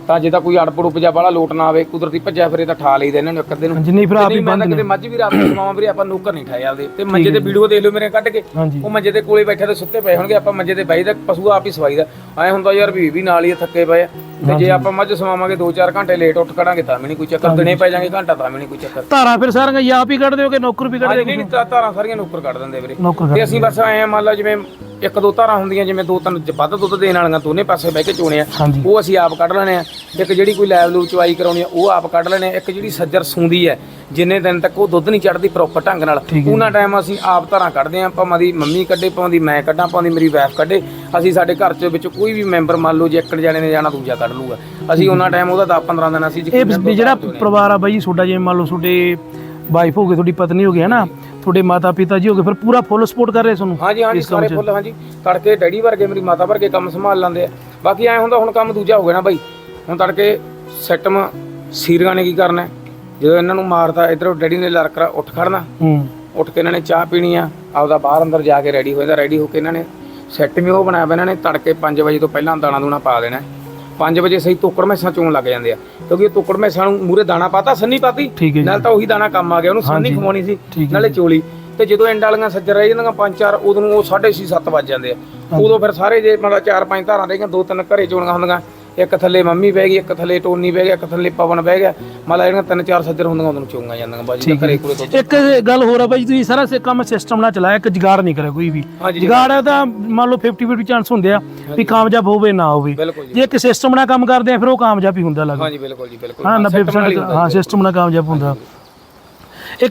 ਤਾਂ ਜੇ ਤਾਂ ਕੋਈ ਅੜਪੜ ਉਪਜਾ ਵਾਲਾ ਲੋਟ ਨਾ ਆਵੇ ਕੁਦਰਤੀ ਭੱਜਿਆ ਫਿਰੇ ਤਾਂ ਠਾ ਲਈਦਾ ਇਹਨਾਂ ਨੂੰ ਇੱਕ ਅੱਧੇ ਨੂੰ। ਜਿੰਨੀ ਫਿਰ ਆਪ ਹੀ ਬੰਦ ਨੇ। ਮੱਝ ਵੀ ਰਾਤ ਨੂੰ ਸਮਾਵਾਂ ਵੀਰੇ ਆਪਾਂ ਨੌਕਰ ਨਹੀਂ ਠਾਏ ਆਪਦੇ। ਤੇ ਮੰਜੇ ਤੇ ਵੀਡੀਓ ਦੇਖ ਲਿਓ ਮੇਰੇ ਕੱਢ ਕੇ। ਉਹ ਮੰਜੇ ਦੇ ਕੋਲੇ ਬੈਠੇ ਤੇ ਸੁੱਤੇ ਪਏ ਹੋਣਗੇ ਆਪਾਂ ਮੰਜੇ ਤੇ ਬੈਠੀ ਦਾ ਪਸ਼ੂ ਆਪ ਹੀ ਸਵਾਈ ਦਾ ਐ ਹੁੰਦਾ ਯਾਰ ਵੀ ਵੀ ਨਾਲ ਹੀ ਥੱਕੇ ਪਏ ਆ। ਤੇ ਜੇ ਆਪਾਂ ਮੱਝ ਸਵਾਵਾਂਗੇ 2-4 ਘੰਟੇ ਲੇਟ ਉੱਠ ਖੜਾਂਗੇ ਤਾਂ ਵੀ ਨਹੀਂ ਕੋਈ ਚੱਕਰ। ਦਿਨੇ ਪੈ ਜਾਾਂਗੇ ਘੰਟਾ ਤਾਂ ਵੀ ਨਹੀਂ ਕੋਈ ਚੱਕਰ। ਧਾਰਾਂ ਫਿਰ ਸਾਰੀਆਂ ਆਪ ਹੀ ਕੱਢਦੇ ਹੋ ਕਿ ਨੌਕਰ ਵੀ ਕੱਢਦੇ ਨਹੀਂ ਨਹੀਂ ਧਾਰਾਂ ਸਾਰੀਆਂ ਨੌਕਰ ਕੱਢ ਦਿੰਦੇ ਵੀਰੇ। ਤੇ ਕੱਢ ਅਸੀਂ ਬਸ ਐ ਮੰਨ ਲਓ ਜਿਵੇਂ ਇੱਕ ਦੋ ਧਾਰਾਂ ਹੁੰਦੀਆਂ ਜਿਵੇਂ ਦੋ ਤਿੰਨ ਵੱਧ ਦੁੱਧ ਦੇਣ ਵਾਲੀਆਂ ਦੋਨੇ ਪਾਸੇ ਬਹਿ ਕੇ ਚੋਣੇ ਆ ਹਾਂਜੀ। ਉਹ ਅਸੀਂ ਆਪ ਕੱਢ ਲੈਣੇ ਆ। ਇੱਕ ਜਿਹੜੀ ਕੋਈ ਲੈਬ ਲੂਬ ਚਵਾਈ ਕਰਾਉਣੀ ਆ ਉਹ ਆਪ ਕੱਢ ਲੈਣੇ ਆ। ਇੱਕ ਜਿਹੜੀ ਸੱਜਰ ਸੂੰਦੀ ਹੈ ਜਿੰਨੇ ਦਿਨ ਤੱਕ ਉਹ ਦੁੱਧ ਨਹੀਂ ਚੜਦੀ ਪ੍ਰੋਪਰ ਢੰਗ ਨਾਲ। ਠੀਕ ਹੈ ਉਹਨਾਂ ਟਾਈਮ ਅਸੀਂ ਆਪ ਧਾਰਾਂ ਕੱਢਦੇ ਆ ਭਾਵੇਂ ਦੀ ਮੰਮੀ ਕੱਢੇ ਭਾਵੇਂ ਦੀ ਮੈਂ ਕੱਢਾਂ ਭਾਵੇਂ ਦੀ ਮੇਰੀ ਵਾਈਫ ਕੱਢੇ। ਅਸੀਂ ਸਾਡੇ ਘਰ ਚ ਵਿੱਚ ਕੋਈ ਵੀ ਮੈਂਬਰ ਮੰਨ ਲਓ ਜੇ ਇੱਕ ਜਾਣੇ ਨੇ ਜਾਣਾ ਦੂਜਾ ਕੱਢ ਲੂਗਾ। ਅਸੀਂ ਉਹਨਾਂ ਟਾਈਮ ਉਹਦਾ 10 15 ਦਿਨ ਅਸੀਂ ਇਹ ਵੀ ਜਿਹੜਾ ਪਰਿਵਾਰ ਆ ਬਾਈ ਜੀ ਤੁਹਾਡਾ ਜਿਵੇਂ ਮੰਨ ਲਓ ਤੁਹਾਡੇ ਵਾਈਫ ਹੋ ਗਏ ਤੁਹਾਡੀ ਪਤਨੀ ਹੋ ਗਈ ਹੈ ਨਾ? ਤੁਹਾਡੇ ਮਾਤਾ ਪਿਤਾ ਜੀ ਹੋ ਗਏ ਫਿਰ ਪੂਰਾ ਫੁੱਲ ਸਪੋਰਟ ਕਰ ਰਹੇ ਤੁਹਾਨੂੰ ਹਾਂਜੀ ਹਾਂਜੀ ਇਸ ਕੰਮ ਸਾਰੇ 'ਚ? ਫੁੱਲ ਹਾਂਜੀ। ਤੜਕੇ ਡੈਡੀ ਵਰਗੇ ਮੇਰੀ ਮਾਤਾ ਵਰਗੇ ਕੰਮ ਸੰਭਾਲ ਲੈਂਦੇ ਆ। ਬਾਕੀ ਐ ਹੁੰਦਾ ਹੁਣ ਕੰਮ ਦੂਜਾ ਹੋ ਗਿਆ ਨਾ ਬਾਈ। ਹੁਣ ਤੜਕੇ ਸੈਟਮ ਸੀਰੀਆਂ ਨੇ ਕੀ ਕਰਨਾ? ਹੈ? ਜਦੋਂ ਇਹਨਾਂ ਨੂੰ ਮਾਰਦਾ ਇਧਰੋਂ ਡੈਡੀ ਨੇ ਲੜਕਰਾ ਉੱਠ ਖੜਨਾ। ਹੂੰ। ਉੱਠ ਕੇ ਇਹਨਾਂ ਨੇ ਚਾਹ ਪੀਣੀ ਆ ਆਪਦਾ ਬਾਹਰ ਅੰਦਰ ਜਾ ਕੇ ਰੈਡੀ ਹੋਏਦਾ ਰੈਡੀ ਹੋ ਕੇ ਇਹਨਾਂ ਨੇ ਸੈੱਟ ਵੀ ਉਹ ਬਣਾਇਆ ਵਾ ਇਹਨਾਂ ਨੇ ਤੜਕੇ 5 ਵਜੇ ਤੋਂ ਪਹਿਲਾਂ ਦਾਣਾ ਦੂਣਾ ਪਾ ਦੇਣਾ। 5 ਵਜੇ ਸਹੀ ਤੋਕੜ ਮੈਸਾਂ ਚੋਣ ਲੱਗ ਜਾਂਦੇ ਆ। ਕਿਉਂਕਿ ਇਹ ਤੋਕੜ ਮੈਸਾਂ ਨੂੰ ਮੂਰੇ ਦਾਣਾ ਪਾਤਾ ਸੰਨੀ ਪਾਤੀ ਠੀਕ ਹੈ ਜੀ। ਨਾਲ ਤਾਂ ਉਹੀ ਦਾਣਾ ਕੰਮ ਆ ਗਿਆ ਉਹਨੂੰ ਸੰਨੀ ਹਾਂਜੀ। ਖਵਾਉਣੀ ਸੀ ਠੀਕ ਹੈ ਨਾਲੇ ਚੋਲੀ। ਤੇ ਜਦੋਂ ਐਂਡ ਵਾਲੀਆਂ ਸੱਜਰ ਰਹਿ ਜਾਂਦੀਆਂ ਪੰਜ ਚਾਰ ਉਦੋਂ ਨੂੰ ਉਹ 6:30 7 ਵੱਜ ਜਾਂਦੇ ਆ। ਉਦੋਂ ਫਿਰ ਸਾਰੇ ਜੇ ਮਤਲਬ ਚਾਰ ਪੰਜ ਧਾਰਾਂ ਰਹਿ ਗਈਆਂ ਦੋ ਤਿੰਨ ਘਰੇ ਚੋਣੀਆਂ ਹੁੰਦੀਆਂ। ਇੱਕ ਥੱਲੇ ਮੰਮੀ ਬਹਿ ਗਈ ਇੱਕ ਥੱਲੇ ਟੋਨੀ ਬਹਿ ਗਿਆ ਇੱਕ ਥੱਲੇ ਪਵਨ ਬਹਿ ਗਿਆ। ਮਤਲਬ ਜਿਹੜੀਆਂ ਤਿੰਨ ਚਾਰ ਸੱਜਰ ਹੁੰਦੀਆਂ ਉਦੋਂ ਨੂੰ ਚੋਂਗਾ ਜਾਂਦੀਆਂ ਬਾਜੀ ਘਰੇ ਕੋਲੇ ਤੋਂ ਇੱਕ ਗੱਲ ਹੋਰ ਆ ਬਾਈ ਤੁਸੀਂ ਸਾਰਾ ਸੇ ਕੰਮ ਸਿਸਟਮ ਨਾਲ ਚਲਾਇਆ ਇੱਕ ਜਗਾੜ ਨਹੀਂ ਕਰਿਆ ਕੋਈ ਵੀ। ਜਗਾੜ ਤਾਂ ਮੰਨ ਲਓ 50 50 ਚਾਂਸ ਹੁੰਦੇ ਆ ਵੀ ਕਾਮਯਾਬ ਹੋਵੇ ਨਾ ਹੋਵੇ। ਜੀ। ਇੱਕ ਸਿਸਟਮ ਨਾਲ ਕੰਮ ਕਰਦੇ ਆ ਫਿਰ ਉਹ ਕਾਮਯਾਬ ਹੀ ਹੁੰਦਾ ਲੱਗਦਾ। ਹਾਂਜੀ ਬਿਲਕੁਲ ਜੀ ਬਿਲਕੁਲ। ਹਾਂ system ਨਾਲ ਹੀ 90% ਹੁੰਦਾ ਹਾਂ ਸਿਸਟਮ ਨਾਲ ਕਾਮਯਾਬ ਹੁੰਦਾ। ਇੱਕ